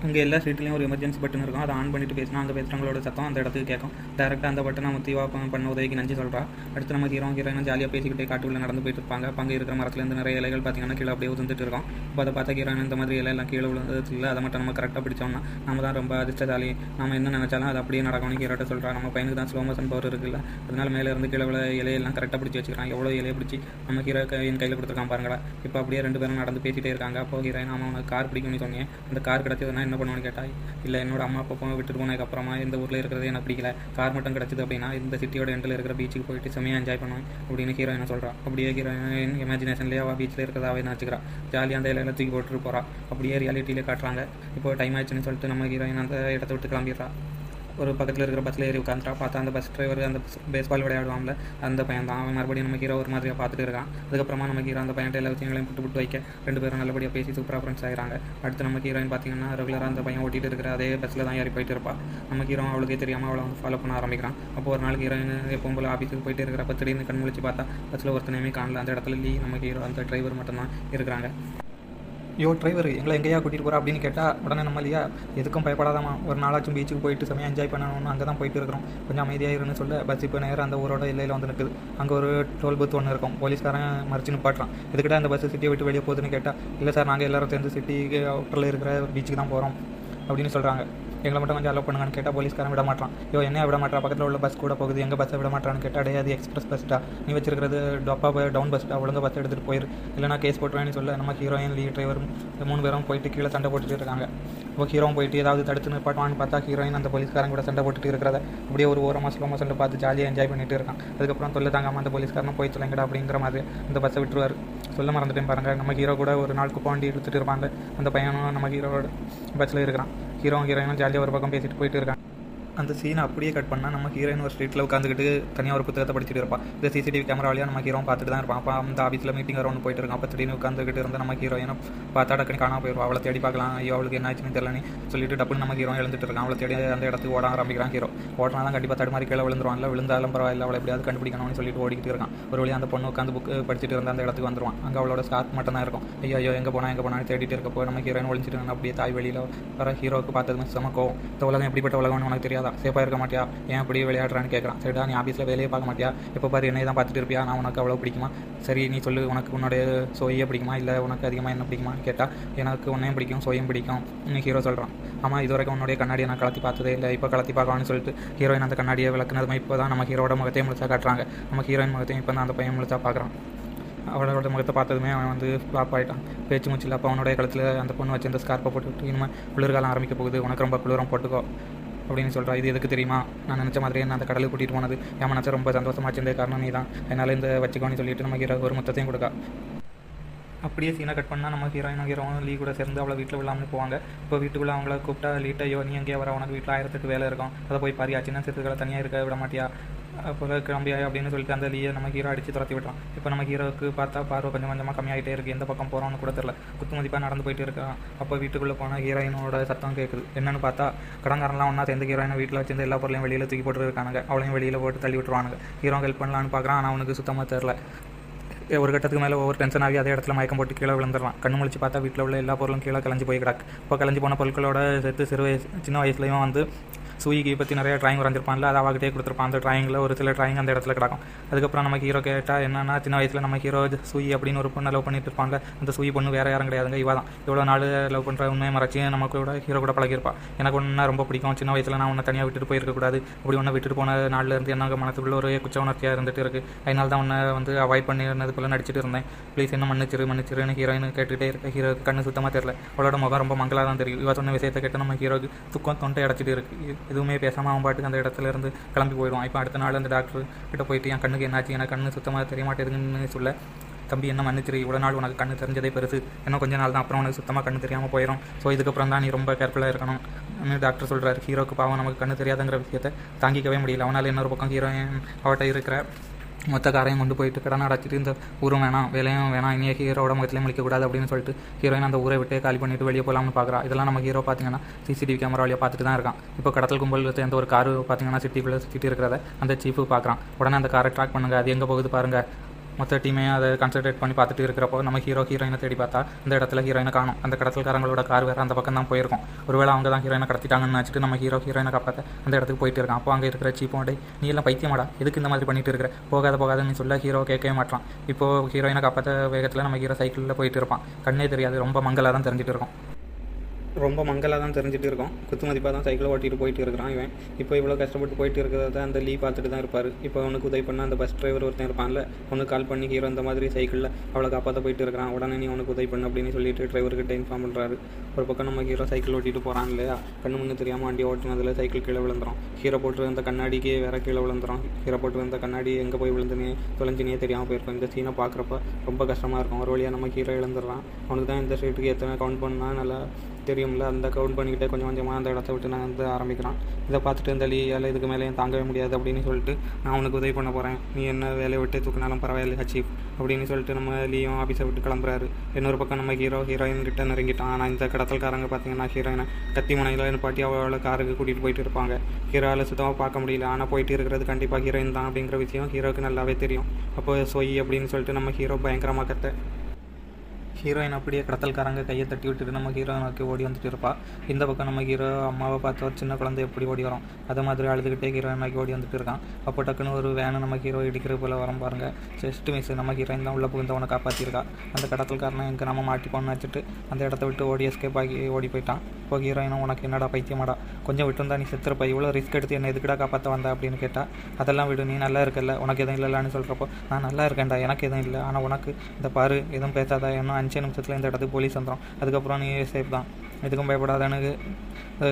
அங்கே எல்லா சீட்லேயும் ஒரு எமர்ஜென்சி பட்டன் இருக்கும். அதை ஆன் பண்ணிட்டு பேசினா அங்கே பேசுகிறவங்களோட சத்தம் அந்த இடத்துக்கு கேட்கும். டேரெக்டாக அந்த பட்டனை நம்ம தீவா பண்ண உதவிக்கு நஞ்சு சொல்கிறா அடுத்து நம்ம ஹீரோ ஹீரோயின் ஜாலியாக பேசிக்கிட்டே காட்டுக்குள்ளே நடந்து போயிட்டு இருப்பாங்க. அங்கே இருக்கிற மரத்துலேருந்து நிறைய இலைகள் பார்த்தீங்கன்னா கீழே அப்படியே உதிர்ந்துட்டு இருக்கும். இப்போ அதை பார்த்தா ஹீரோயின் இந்த மாதிரி இலையெல்லாம் கீழே விழுந்தது இல்லை அதை மட்டும் நம்ம கரெக்டாக பிடிச்சோம்னா நம்ம தான் ரொம்ப அதிர்ஷ்டசாலி. நம்ம என்ன நினச்சாலும் அது அப்படியே நடக்கணும்னு ஹீரோட்ட சொல்கிறா நம்ம பையனுக்கு தான் ஸ்லோ மோஷன் பவர் இருக்குல்ல. அதனால மேலே இருந்து கீழே விழ இலையெல்லாம் கரெக்டாக பிடிச்சி வச்சுக்கிறான். எவ்வளோ இலையை பிடிச்சி நம்ம ஹீரோ என் கையில் கொடுத்துருக்கான் பாருங்களா இப்போ அப்படியே ரெண்டு பேரும் நடந்து பேசிகிட்டே இருக்காங்க. அப்போ ஹீரோயின் அவன் கார் பிடிக்கும்னு சொன்னேன். அந்த கார் கிடச்சதுன்னா என்ன பண்ணுவான்னு கேட்டா இல்லை என்னோட அம்மா அப்பா விட்டுட்டு போனதுக்கப்புறமா இந்த ஊரில் இருக்கிறது எனக்கு பிடிக்கல. கார் மட்டும் கிடச்சிது அப்படின்னா இந்த சிட்டியோட எண்டில் இருக்கிற பீச்சுக்கு போயிட்டு செம்மையாக என்ஜாய் பண்ணுவேன் அப்படின்னு ஹீரோயினை சொல்கிறான் அப்படியே ஹீரோயின் இமேஜினேஷன்லேயே அவள் பீச்சில் இருக்கிறதாவே நினச்சிக்கிறான் ஜாலியாக அந்த இலையில தூக்கி போட்டுட்டு போகிறான் அப்படியே ரியாலிட்டியில் காட்டுறாங்க. இப்போ டைம் ஆயிடுச்சுன்னு சொல்லிட்டு நம்ம ஹீரோயின் அந்த இடத்த விட்டு கிளம்பிடுறா. ஒரு பக்கத்தில் இருக்கிற பஸ்ஸில் ஏறி உட்காந்துட்டா பார்த்தா அந்த பஸ் டிரைவர் அந்த பேஸ்பால் விளையாடுவாங்கல அந்த பையன் தான். அவன் மறுபடியும் நம்ம ஹீரோ ஒரு மாதிரியாக பார்த்துட்டு இருக்கான். அதுக்கப்புறமா நம்ம ஹீரோ அந்த பையன் எல்லா விஷயங்களையும் புட்டு புட்டு வைக்க ரெண்டு பேரும் நல்லபடியாக பேசி சூப்பராக ஃப்ரெண்ட்ஸ் ஆகிறாங்க அடுத்து நம்ம ஹீரோயின் பார்த்தீங்கன்னா ரெகுலராக அந்த பையன் ஓட்டிட்டு இருக்கிற அதே பஸ்ஸில் தான் ஏறி போயிட்டு இருப்பான் நம்ம ஹீரோ அவளுக்கே தெரியாமல் அவளை வந்து ஃபாலோ பண்ண ஆரம்பிக்கிறான். அப்போ ஒரு நாள் ஹீரோயின் எப்பவும் போல ஆஃபீஸுக்கு போயிட்டு இருக்கிறப்ப திடீர்னு கண் முழிச்சு பார்த்தா பஸ்ஸில் ஒருத்தனையுமே காணல. அந்த இடத்துல லீ நம்ம ஹீரோ அந்த டிரைவர் மட்டும்தான் இருக்கிறாங்க. யோ டிரைவர் எங்களை எங்கேயா கூட்டிகிட்டு போகிறா அப்படின்னு கேட்டால் உடனே நம்ம இல்லையா? எதுக்கும் பயப்படாதாமா ஒரு நாளாச்சும் பீச்சுக்கு போயிட்டு செம்மையாக என்ஜாய் பண்ணணும்னு அங்கே தான் போயிட்டு இருக்கிறோம். கொஞ்சம் அமைதியாக இருன்னு சொல்ல பஸ் இப்போ நேரம் அந்த ஊரோட எல்லையில் வந்து நிற்குது அங்கே ஒரு டோல் பூத் ஒன்று இருக்கும். போலீஸ்காரன் மறைச்சு நிப்பாட்டுறான். இதுக்கிட்ட அந்த பஸ் சிட்டியை விட்டு வெளியே போகுதுன்னு கேட்டால் இல்லை சார் நாங்கள் எல்லாரும் சேர்ந்து சிட்டிக்கு அவுட்டரில் இருக்கிற பீச்சுக்கு தான் போகிறோம் அப்படின்னு சொல்கிறாங்க எங்களை மட்டும் கொஞ்சம் அலோவ் பண்ணுங்கன்னு கேட்டால் போலீஸ்காரன் விட மாட்டான். ஐயோ என்ன விட மாட்டான் பக்கத்தில் உள்ள பஸ் கூட போகுது. எங்கள் பஸ்ஸை விட மாட்டான்னு கேட்டால் அடையாது அது எக்ஸ்பிரஸ் பஸ்டா நீ வச்சிருக்கிறது டப்பா டவுன் பஸ்டா ஒழுங்கா பஸ் எடுத்துகிட்டு போயிரு. இல்லைனா கேஸ் போட்டுருவேன்னு சொல்ல நம்ம ஹீரோயின் லீ டிரைவரும் மூணு பேரும் போயிட்டு கீழே சண்டை போட்டுட்டு இருக்காங்க. இப்போ ஹீரோவும் போயிட்டு ஏதாவது தடுத்து நிப்பாட்டுவான்னு பார்த்தா ஹீரோயின் அந்த போலீஸ்காரன் கூட சண்டை போட்டுட்டு இருக்கிறத அப்படியே ஒரு ஓரமாக ஸ்லோ மோஷனில் பார்த்து ஜாலியாக என்ஜாய் பண்ணிட்டு இருக்கான். அதுக்கப்புறம் தொல்லை தாங்காமல் அந்த போலீஸ்காரனும் போய் தொலைங்கடா அப்படிங்கிற மாதிரி அந்த பஸ்ஸை விட்டுருவார். சொல்ல மறந்துட்டேன் பாருங்க. நம்ம ஹீரோ கூட ஒரு நாள் குப்பாண்டி எடுத்துகிட்டு இருப்பாங்க. அந்த பையனும் நம்ம ஹீரோட பஸ்ஸில் இருக்கிறான். ஹீரோ ஹீரோயினும் ஜாலியாக ஒரு பக்கம் பேசிட்டு போயிட்டு இருக்கான் அந்த சீனை அப்படியே கட் பண்ணால் நம்ம ஹீரோயின் ஒரு ஸ்ட்ரீட்டில் உட்காந்துக்கிட்டு தனியாக ஒரு புத்தகத்தை படிச்சுட்டு இருப்பான் இந்த சிசிடிவி கேமரா வழியாக நம்ம ஹீரோ பார்த்துட்டு தான் இருப்பான். அப்போ அந்த ஆஃபீஸில் மீட்டிங் வர போயிட்டு இருக்கான். அப்போ திடீர்னு உட்காந்துக்கிட்டு இருந்தால் நம்ம ஹீரோயினை பார்த்தா டக்குனு காணாம போயிடுவா. அவளை தேடி பார்க்கலாம். ஐயோ அவளுக்கு என்ன ஆச்சுன்னு தெரியலன்னு சொல்லிட்டு டப்புன்னு நம்ம ஹீரோ எழுந்துட்டு இருக்கான். அவளை தேடி அந்த இடத்துக்கு ஓட ஆரம்பிக்கிறான் ஹீரோ ஓட்டினா தான் கண்டிப்பாக தடுமாறி கீழே விழுந்துருவான்ல. விழுந்தாலும் பரவாயில்ல. அவளை எப்படியாவது கண்டுபிடிக்கணும்னு சொல்லிட்டு ஓடிக்கிட்டு இருக்கான். ஒரு வழியாக அந்த பொண்ணு உட்காந்து புக் படிச்சுட்டு இருந்த அந்த இடத்துக்கு வந்துருவான். அங்கே அவளோட ஸ்கார்ட் மட்டும் தான் இருக்கும். ஐயோ ஐயோ எங்கே போனால் எங்கே போனான்னு தேடிட்டு இருக்கப்போ நம்ம ஹீரோயின் ஒழிஞ்சிட்டு அப்படியே தாய் வெளியில் வர ஹீரோவுக்கு பார்த்தது செம கோவம். இந்த உலகம் எப்படிப்பட்ட உலகம்னு உனக்கு தெரியாது? சேஃபாக இருக்க மாட்டியா? ஏன் அப்படி விளையாடுறான்னு கேட்குறான் சரிடா நீ ஆஃபீஸில் வேலையை பார்க்க மாட்டியா? எப்போ பாரு என்னை தான் பார்த்துட்டு இருப்பியா? நான் உனக்கு அவ்வளோ பிடிக்குமா? சரி நீ சொல்லு உனக்கு உன்னுடைய சோயே பிடிக்குமா? இல்லை உனக்கு அதிகமாக என்ன பிடிக்குமான்னு கேட்டால் எனக்கு உன்னையும் பிடிக்கும் சோயும் பிடிக்கும் நீ ஹீரோ சொல்கிறான் ஆமாம் இது வரைக்கும் உன்னுடைய கண்ணாடியை நான் கலத்தி பார்த்ததே இல்லை. இப்போ கலத்தி பார்க்கலாம்னு சொல்லிட்டு ஹீரோயின் அந்த கண்ணாடியை விளக்குனதுமே இப்போ தான் நம்ம ஹீரோட முகத்தையும் முழுச்சா காட்டுறாங்க. நம்ம ஹீரோயின் முகத்தையும் இப்போ தான் அந்த பையன் முழுச்சா பார்க்குறான். அவளோட முகத்தை பார்த்ததுமே அவன் வந்து ஃப்ளாப் ஆகிட்டான் பேச்சு மூச்சில் அப்போ அவனுடைய கழுத்தில் அந்த பொண்ணு வச்சு அந்த ஸ்கார்ப்பை போட்டுவிட்டு இனிமேல் குளிர்காலம் ஆரம்பிக்க போகுது. உனக்கு ரொம்ப குளிரம் போட்டுக்கோ. அப்படின்னு சொல்கிறா இது எதுக்கு தெரியுமா? நான் நினச்ச மாதிரியே நான் அந்த கடலுக்கு கூட்டிகிட்டு போனது? என் மனசை ரொம்ப சந்தோஷமாக இருந்தே காரணம் நீ தான் அதனால் இந்த வச்சுக்கோன்னு சொல்லிட்டு நம்ம ஹீரோ ஒரு முத்தத்தையும் கொடுக்கா. அப்படியே சீனை கட் பண்ணால் நம்ம ஹீரோயினும் ஹீரோவும் லீ கூட சேர்ந்து அவளை வீட்டில் விழாமல் போவாங்க. இப்போ வீட்டுக்குள்ளே அவங்கள கூப்பிட்டா லீட்டையோ நீ எங்கேயா வர? உனக்கு வீட்டில் ஆயிரத்துக்கு வேலை இருக்கும். அதை போய் பாரியா சின்ன சிறுகளை தனியாக இருக்க விட மாட்டியா? போல கிளம்பியா அப்படின்னு சொல்லிட்டு அந்த லீயை நம்ம ஹீரோ அடித்து துரத்தி விட்றான் இப்போ நம்ம ஹீரோவுக்கு பார்த்தா பார்வை கொஞ்சம் கொஞ்சமாக கம்மியாகிட்டே இருக்குது எந்த பக்கம் போகிறோம்னு கூட தெரில குத்து மதிப்பாக நடந்து போயிட்டு இருக்கான் அப்போ வீட்டுக்குள்ளே போனால் ஹீரோயினோட சத்தம் கேட்குது என்னன்னு பார்த்தா கடங்காரன்லாம் ஒன்றா சேர்ந்து ஹீரோயினை வீட்டில் வச்சிருந்து எல்லா பொருளையும் வெளியில் தூக்கி போட்டு இருக்கானுங்க. அவளையும் வெளியில் போட்டு தள்ளி விட்டுருவானுங்க. ஹீரோ ஹெல்ப் பண்ணலான்னு பார்க்குறான். ஆனால் அவனுக்கு சுத்தமாக தெரில ஒரு கட்டத்துக்கு மேலே ஒவ்வொரு டென்ஷன் ஆகி அதே இடத்துல மயக்கம் போட்டு கீழே விழுந்துடலாம். கண்ணு முழிச்சு பார்த்தா வீட்டில் உள்ள எல்லா பொருளும் கீழே கலைஞ்சு போய் கிடக்கு இப்போ கலைஞ்சு போன பொருட்களோட சேர்த்து சிறு வயசு சின்ன வயசுலையும் வந்து சூயிக்கு பற்றி நிறைய ட்ராயிங் வரைஞ்சிருப்பான்ல அதை அவகிட்டே கொடுத்துருப்பான். அந்த ட்ராயிங்கில் ஒரு சில ட்ராயிங் அந்த இடத்துல கிடக்கும். அதுக்கப்புறம் நம்ம ஹீரோ கேட்டால் என்னன்னா சின்ன வயசில் நம்ம ஹீரோ சூயி அப்படின்னு ஒரு பொண்ணை லவ் பண்ணிட்டு இருப்பாங்க. அந்த சூயி பொண்ணு வேற யாரும் கிடையாதுங்க இவ தான். இவ்வளோ நாள் லவ் பண்ணுற உண்மையை மறைச்சி நம்ம கூட ஹீரோ கூட பழகிருப்பா எனக்கு ஒன்றா ரொம்ப பிடிக்கும். சின்ன வயசில் நான் உன்னை தனியாக விட்டுட்டு போயிருக்கக்கூடாது அப்படி ஒன்று விட்டுட்டு போன நாள்லேருந்து எனக்கு மனசுக்குள்ள ஒரு குச்ச உணர்ச்சியாக இருந்துட்டு இருக்கு. அதனால தான் உன்னை வந்து அவாய்ட் பண்ணிருந்தது போல நடிச்சிட்டு இருந்தேன். ப்ளீஸ் என்ன மன்னிச்சிரு மன்னிச்சிருன்னு ஹீரோயின் கேட்டுகிட்டே இருக்க. ஹீரோ கண்ணு சுத்தமாக தெரியல. அவளோட முகம் ரொம்ப மங்களாக தான் தெரியும். இவ சொன்ன விஷயத்தை கேட்டு நம்ம ஹீரோக்கு துக்கம் தொண்டை அடைச்சிட்டு இருக்கு. இது எதுவுமே பேசாமல் அவன் பாட்டுக்கு அந்த இடத்துல இருந்து கிளம்பி போயிடுவான். இப்போ அடுத்த நாள் அந்த டாக்டர் கிட்ட போயிட்டு என் கண்ணுக்கு என்னாச்சு? எனக்கு கண்ணு சுத்தமாக தெரிய மாட்டேங்குதுன்னு சொல்ல தம்பி என்ன மன்னிச்சிரு. இவ்வளோ நாள் உனக்கு கண்ணு தெரிஞ்சதே பெருசு. இன்னும் கொஞ்ச நாள் தான். அப்புறம் உனக்கு சுத்தமாக கண்ணு தெரியாமல் போயிடும் ஸோ இதுக்கப்புறம் தான் நீ ரொம்ப கேர்ஃபுல்லாக இருக்கணும். டாக்டர் சொல்கிறார் ஹீரோக்கு பாவம் நமக்கு கண்ணு தெரியாதுங்கிற விஷயத்தை தாங்கிக்கவே முடியல. அவனால் இன்னொரு பக்கம் ஹீரோயின் அவட்ட இருக்கிற மொத்த காரையும் கொண்டு போயிட்டு கடன் அடைச்சிட்டு இந்த ஊரும் வேணாம் வேலையும் வேணாம் இனிய ஹீரோட முகத்திலே முடிக்கக்கூடாது அப்படின்னு சொல்லிட்டு ஹீரோயின் அந்த ஊரை விட்டே காலி பண்ணிட்டு வெளியே போகலாம்னு பார்க்குறா இதெல்லாம் நம்ம ஹீரோ பார்த்தீங்கன்னா சிசிடிவி கேமரா வழியாக பார்த்துட்டு தான் இருக்கான். இப்போ கடத்தல் கும்பல் எந்த ஒரு காரு பார்த்தீங்கன்னா சிட்டிக்குள்ளே சுற்றிட்டு இருக்கிறத அந்த சீஃபு பார்க்குறான் உடனே அந்த காரை ட்ராக் பண்ணுங்க. அது எங்கே போகுது பாருங்க. மொத்த டீமையும் அதை கான்சென்ட்ரேட் பண்ணி பார்த்துட்டு இருக்கிறப்போ நம்ம ஹீரோ ஹீரோயினை தேடி பார்த்தா அந்த இடத்துல ஹீரோயினை காணும். அந்த கடத்தல்காரங்களோட கார் வேறு அந்த பக்கம் தான் போயிருக்கும். ஒருவேளை அவங்க தான் ஹீரோயினை கடத்திட்டாங்கன்னு வச்சுட்டு நம்ம ஹீரோ ஹீரோயினை காப்பாற்ற அந்த இடத்துக்கு போயிட்டு இருக்கான். அப்போ அங்கே இருக்கிற சீப்போடே நீ எல்லாம் பைத்தியமாடா எதுக்கு இந்த மாதிரி பண்ணிட்டு இருக்கிற போகாத போகாதன்னு சொல்ல ஹீரோ கேட்கவே மாட்டான். இப்போ ஹீரோயினை காப்பாற்ற வேகத்தில் நம்ம ஹீரோ சைக்கிளில் போயிட்டு இருப்பான். கண்ணே தெரியாது ரொம்ப மங்கலாக தான் தெரிஞ்சுட்டு இருக்கும். ரொம்ப மங்கலாக தான் தெரிஞ்சுட்டு இருக்கோம். குத்து மதிப்பாக தான் சைக்கிளை ஓட்டிகிட்டு போயிட்டு இருக்கிறான் இவன். இப்போ இவ்வளோ கஷ்டப்பட்டு போயிட்டு இருக்கிறத அந்த லீ பார்த்துட்டு தான் இருப்பார். இப்போ அவனுக்கு உதவி பண்ணால் அந்த பஸ் டிரைவர் ஒருத்தன் இருப்பான்ல அவனுக்கு கால் பண்ணி ஹீரோ இந்த மாதிரி சைக்கிளில் அவளை காப்பாற்ற போயிட்டு இருக்கிறான். உடனே நீ அவனுக்கு உதவி பண்ணு அப்படின்னு சொல்லிட்டு டிரைவர்கிட்ட இன்ஃபார்ம் பண்ணுறாரு ஒரு பக்கம் நம்ம ஹீரோ சைக்கிள் ஓட்டிட்டு போகிறான் இல்லையா? கண்ணு முன்னு தெரியாமல் வண்டி ஓட்டினதில் சைக்கிள் கீழே விழுந்துடும் ஹீரோ போட்டு வந்த கண்ணாடிக்கே வேற கீழே விழுந்துரும். ஹீரோ போட்டு வந்த கண்ணாடி எங்கே போய் விழுந்துனே தொலைஞ்சினே தெரியாமல் போயிருக்கும். இந்த சீனை பார்க்குறப்ப ரொம்ப கஷ்டமாக இருக்கும். ஒரு வழியாக நம்ம ஹீரோ இழந்துடுறான். அவனுக்கு தான் இந்த ஸ்ட்ரீட்டுக்கு எத்தனை கவுண்ட் பண்ணால் நல்லா தெரியும்ல அந்த கவுண்ட் பண்ணிக்கிட்டே கொஞ்சம் கொஞ்சமாக அந்த இடத்த விட்டு நான் வந்து ஆரம்பிக்கிறான். இதை பார்த்துட்டு இந்த லீயால் இதுக்கு மேலே தாங்கவே முடியாது? அப்படின்னு சொல்லிட்டு நான் அவனுக்கு உதவி பண்ண போகிறேன் நீ என்ன வேலையை விட்டு தூக்கினாலும் பரவாயில்ல சீஃப் அப்படின்னு சொல்லிட்டு நம்ம லீயும் ஆஃபீஸை விட்டு கிளம்புறாரு. இன்னொரு பக்கம் நம்ம ஹீரோ ஹீரோயின் கிட்ட நெருங்கிட்டான். ஆனால் இந்த கடத்தல்காரங்க பார்த்தீங்கன்னா ஹீரோயினை கத்தி முனையில் நிப்பாட்டி அவ்வளோ காருக்கு கூட்டிகிட்டு போயிட்டு இருப்பாங்க. ஹீரோவில் சுத்தமாக பார்க்க முடியல. ஆனால் போயிட்டு இருக்கிறது கண்டிப்பாக ஹீரோயின் தான் அப்படிங்கிற விஷயம் ஹீரோக்கு நல்லாவே தெரியும். அப்போ சொய் அப்படின்னு சொல்லிட்டு நம்ம ஹீரோ பயங்கரமாக கத்தை ஹீரோயின் அப்படியே கடத்தல்காரங்க கையை தட்டி விட்டுட்டு நம்ம ஹீரோ நோக்கி ஓடி வந்துட்டு இருப்பா. இந்த பக்கம் நம்ம ஹீரோ அம்மாவை பார்த்து ஒரு சின்ன குழந்தை எப்படி ஓடி வரும்? அதை மாதிரி அழுதுகிட்டே ஹீரோயின் நோக்கி ஓடி வந்துட்டு இருக்கான். அப்போ டக்குன்னு ஒரு வேனு நம்ம ஹீரோ இடிக்கிற போல வரம் பாருங்க. செஸ்ட் மிஸ் நம்ம ஹீரோயின் தான் உள்ள புகுந்தவனை காப்பாற்றிருக்கா அந்த கடத்தல்காரனை எங்கே நம்ம மாட்டிப்போன்னு வச்சுட்டு அந்த இடத்த விட்டு ஓடி எஸ்கேப் ஆகி ஓடி போயிட்டான். இப்போ ஹீரோயினும் உனக்கு என்னடா பைத்தியமாடா? கொஞ்சம் விட்டுருந்தா நீ செத்துருப்பா. இவ்வளோ ரிஸ்க் எடுத்து என்ன எதுக்குடா காப்பாற்ற வந்த அப்படின்னு கேட்டா அதெல்லாம் விடு. நீ நல்லா இருக்கல உனக்கு எதுவும் இல்லைன்னு சொல்கிறப்போ நான் நல்லா இருக்கேன்டா. எனக்கு எதுவும் இல்லை. ஆனால் உனக்கு இந்த பாரு. எதுவும் பேசாதா. இன்னும் அஞ்சு நிமிஷத்தில் இந்த இடத்துக்கு போலீஸ் வந்துடும் அதுக்கப்புறம் நீ சேஃப் தான். எதுக்கும் பயப்படாதன்னு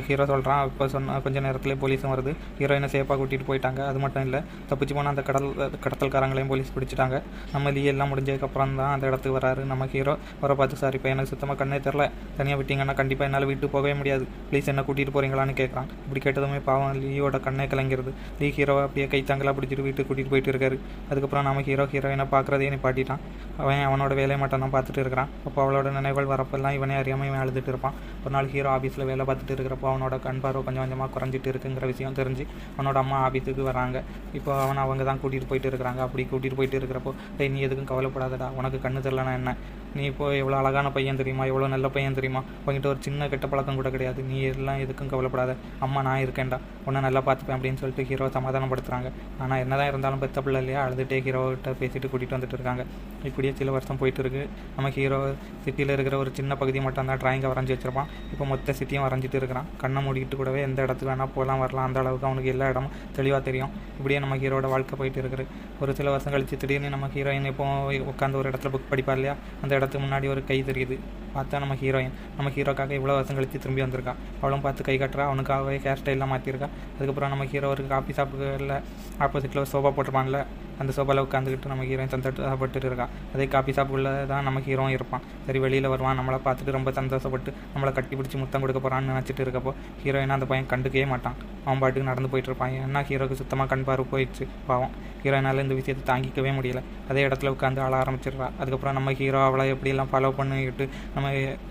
ஹீரோ சொல்கிறான் இப்போ சொன்ன கொஞ்ச நேரத்துலேயே போலீஸும் வருது. ஹீரோயினை சேஃபாக கூட்டிகிட்டு போயிட்டாங்க. அது மட்டும் இல்லை தப்பிச்சு போனால் அந்த கடல் கடத்தல்காரங்களையும் போலீஸ் பிடிச்சிட்டாங்க. நம்ம லீ எல்லாம் முடிஞ்சதுக்கப்புறம் தான் அந்த இடத்துக்கு வராரு. நம்ம ஹீரோ வர பார்த்து சார் இப்போ எனக்கு சுத்தமாக கண்ணே தெரில தனியாக விட்டிங்கன்னா கண்டிப்பாக என்னால் வீட்டு போகவே முடியாது. ப்ளீஸ் என்ன கூட்டிகிட்டு போகிறீங்களான்னு கேட்குறான் இப்படி கேட்டதுமே பாவம். லீயோட கண்ணே கலங்கிறது. லீ ஹீரோவை அப்படியே கை பிடிச்சிட்டு வீட்டுக்கு கூட்டிகிட்டு போயிட்டு இருக்காரு. அதுக்கப்புறம் நம்ம ஹீரோ ஹீரோயினை பார்க்குறதே நிப்பாட்டிட்டான். அவன் அவனோட வேலையை மட்டும் தான் பார்த்துட்டு இருக்கிறான். அப்போ அவளோட நினைவுகள் வரப்பெல்லாம் இவனே அறியாமல் இவன் அழுதுட்டு இருப்பான். ஒரு நாள் ஹீரோ ஆஃபீஸில் வேலை பார்த்துட்டு இருக்கிறப்போ அவனோட கண் பார்வை கொஞ்சம் கொஞ்சமாக குறைஞ்சிட்டு இருக்குங்கிற விஷயம் தெரிஞ்சு அவனோட அம்மா ஆபீஸுக்கு வராங்க. இப்போ அவனை அவங்க தான் கூட்டிகிட்டு போயிட்டு இருக்கிறாங்க. அப்படி கூட்டிகிட்டு போயிட்டு இருக்கிறப்போ டேய் நீ எதுக்கும் கவலைப்படாதடா. உனக்கு கண்ணு தெரிலனா என்ன? நீ இப்போ எவ்வளோ அழகான பையன் தெரியுமா? எவ்வளோ நல்ல பையன் தெரியுமா? உங்ககிட்ட ஒரு சின்ன கெட்ட பழக்கம் கூட கிடையாது. நீ எல்லாம் எதுக்கும் கவலைப்படாத. அம்மா நான் இருக்கேன்டா. உன்னை நல்லா பார்த்துப்பேன் அப்படின்னு சொல்லிட்டு ஹீரோ சமாதானப்படுத்துகிறாங்க ஆனால் என்னதான் இருந்தாலும் பெத்த பிள்ளை இல்லையா? அழுதுகிட்டே ஹீரோகிட்ட பேசிட்டு கூட்டிகிட்டு வந்துட்டு இருக்காங்க. இப்படியே சில வருஷம் போயிட்டு இருக்கு. நம்ம ஹீரோ சிட்டியில் இருக்கிற ஒரு சின்ன பகுதி மட்டும் தான் ட்ராயிங்கை வரைஞ்சி வச்சிருப்பான். இப்போ மொத்த சிட்டியும் வரைஞ்சிட்டு இருக்கிறான். கண்ணை மூடிக்கிட்டு கூடவே எந்த இடத்துக்கு வேணால் போகலாம் வரலாம். அந்த அளவுக்கு அவனுக்கு எல்லா இடமும் தெளிவாக தெரியும். இப்படியே நம்ம ஹீரோட வாழ்க்கை போயிட்டு இருக்குது. ஒரு சில வருஷம் கழிச்சு திடீர்னு நம்ம ஹீரோயின் இப்போ உட்காந்து ஒரு இடத்துல புக் படிப்பா இல்லையா? அந்த இடத்துக்கு முன்னாடி ஒரு கை தெரியுது. பார்த்தா நம்ம ஹீரோயின். நம்ம ஹீரோக்காக இவ்வளோ வருஷம் கழித்து திரும்பி வந்திருக்கா. அவளும் பார்த்து கை கட்டுறா. அவனுக்காகவே ஹேர் ஸ்டைல்லாம் மாற்றிருக்கா அதுக்கப்புறம் நம்ம ஹீரோ ஒரு காஃபி ஷாப்புகளில் ஆப்போசிட்டில் ஒரு சோஃபா போட்டிருப்பான்ல. அந்த சோஃபாவில் உட்காந்துக்கிட்டு நம்ம ஹீரோயின் சந்தோஷப்பட்டு இருக்கா. அதே காஃபி ஷாப்புக்குள்ளே தான் நம்ம ஹீரோவும் இருப்பான். சரி வெளியில் வருவான். நம்மளை பார்த்துட்டு ரொம்ப சந்தோஷப்பட்டு நம்மளை கட்டி பிடிச்சி முத்தம் கொடுக்க போகிறான்னு நினச்சிட்டு இருக்கப்போ ஹீரோயினா அந்த பையன் கண்டுக்கவே மாட்டான். அவன் பாட்டுக்கு நடந்து போயிட்டு இருப்பான். ஏன்னா ஹீரோக்கு சுத்தமாக கண் பார்வை போயிடுச்சு. பாவம். ஹீரோயினால் இந்த விஷயத்தை தாங்கிக்கவே முடியல. அதே இடத்துல உட்காந்து ஆள ஆரம்பிச்சிடுறா. அதுக்கப்புறம் நம்ம ஹீரோ அவளை எப்படியெல்லாம் ஃபாலோ பண்ணிக்கிட்டு நம்ம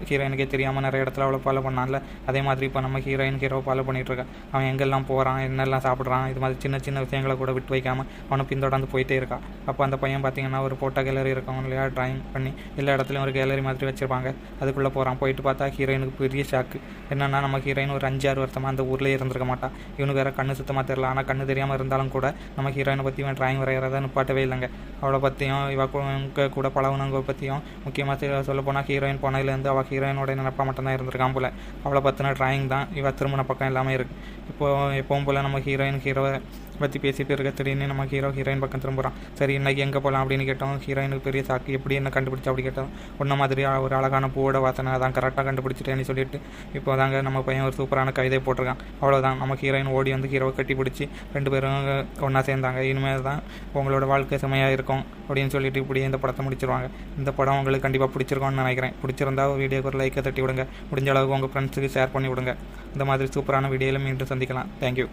ஹீரோயினுக்கே தெரியாமல் நிறைய இடத்துல அவளை ஃபாலோ பண்ணான்ல. அதே மாதிரி இப்போ நம்ம ஹீரோயின் ஹீரோ ஃபாலோ பண்ணிட்டு அவன் எங்கெல்லாம் போகிறான் என்னெல்லாம் சாப்பிட்றான் இது மாதிரி சின்ன சின்ன விஷயங்களை கூட விட்டு வைக்காமல் அவனை பின்தொடர்ந்து போயிட்டே இருக்கா. அப்போ அந்த பையன் பார்த்தீங்கன்னா ஒரு ஃபோட்டோ கேலரி இருக்கும் இல்லையா ட்ராயிங் பண்ணி எல்லா இடத்துலையும் ஒரு கேலரி மாதிரி வச்சிருப்பாங்க. அதுக்குள்ளே போகிறான் போயிட்டு பார்த்தா ஹீரோயினுக்கு பெரிய ஷாக்கு என்னென்னா நம்ம ஹீரோ ஹீரோயின் ஒரு அஞ்சு ஆறு வருஷமாக அந்த ஊர்லேயே இருந்திருக்க மாட்டா. இவனுக்கு வேற கண்ணு சுத்தமாக தெரியல. ஆனால் கண்ணு தெரியாமல் இருந்தாலும் கூட நம்ம ஹீரோயினை பற்றி இவன் ட்ராயிங் வரைகிறத நிப்பாட்டவே இல்லைங்க. அவளை பற்றியும் இவ கூட பழகுனவங்க பற்றியும் முக்கியமாக சொல்ல போனால் ஹீரோயின் போனதுலேருந்து அவள் ஹீரோயினோட நினப்பா மட்டும்தான் இருந்திருக்கான் போல. அவளை பற்றின ட்ராயிங் தான் இவள் திருமண பக்கம் எல்லாமே இருக்குது இப்போ எப்பவும் போல் நம்ம ஹீரோயின் ஹீரோவை பற்றி பேசிட்டு இருக்க திடீர்னு நம்ம ஹீரோ ஹீரோயின் பக்கம் திரும்புகிறான் சரி இன்னைக்கு எங்கே போகலாம் அப்படின்னு கேட்டோம். ஹீரோயினுக்கு பெரிய சாக்கு. எப்படி என்ன கண்டுபிடிச்சா அப்படி கேட்டோம். ஒன்றை மாதிரி ஒரு அழகான பூவோட வாசனை அதான் கரெக்டாக கண்டுபிடிச்சிட்டேன்னு சொல்லிட்டு இப்போ தாங்க நம்ம பையன் ஒரு சூப்பரான கவிதை போட்டிருக்கான். அவ்வளோதான் நம்ம ஹீரோயின் ஓடி வந்து ஹீரோவை கட்டி பிடிச்சி ரெண்டு பேரும் ஒன்றா சேர்ந்தாங்க. இனிமேல் தான் உங்களோட வாழ்க்கை செமையாக இருக்கும் அப்படின்னு சொல்லிட்டு இப்படியே இந்த படத்தை முடிச்சிருவாங்க. இந்த படம் உங்களுக்கு கண்டிப்பாக பிடிச்சிருக்கோன்னு நினைக்கிறேன். பிடிச்சிருந்தா வீடியோக்கு ஒரு லைக்கை தட்டி விடுங்க முடிஞ்ச அளவுக்கு உங்கள் ஃப்ரெண்ட்ஸுக்கு ஷேர் பண்ணி விடுங்க இந்த மாதிரி சூப்பரான வீடியோவில் மீண்டும் சந்திக்கலாம். தேங்க்யூ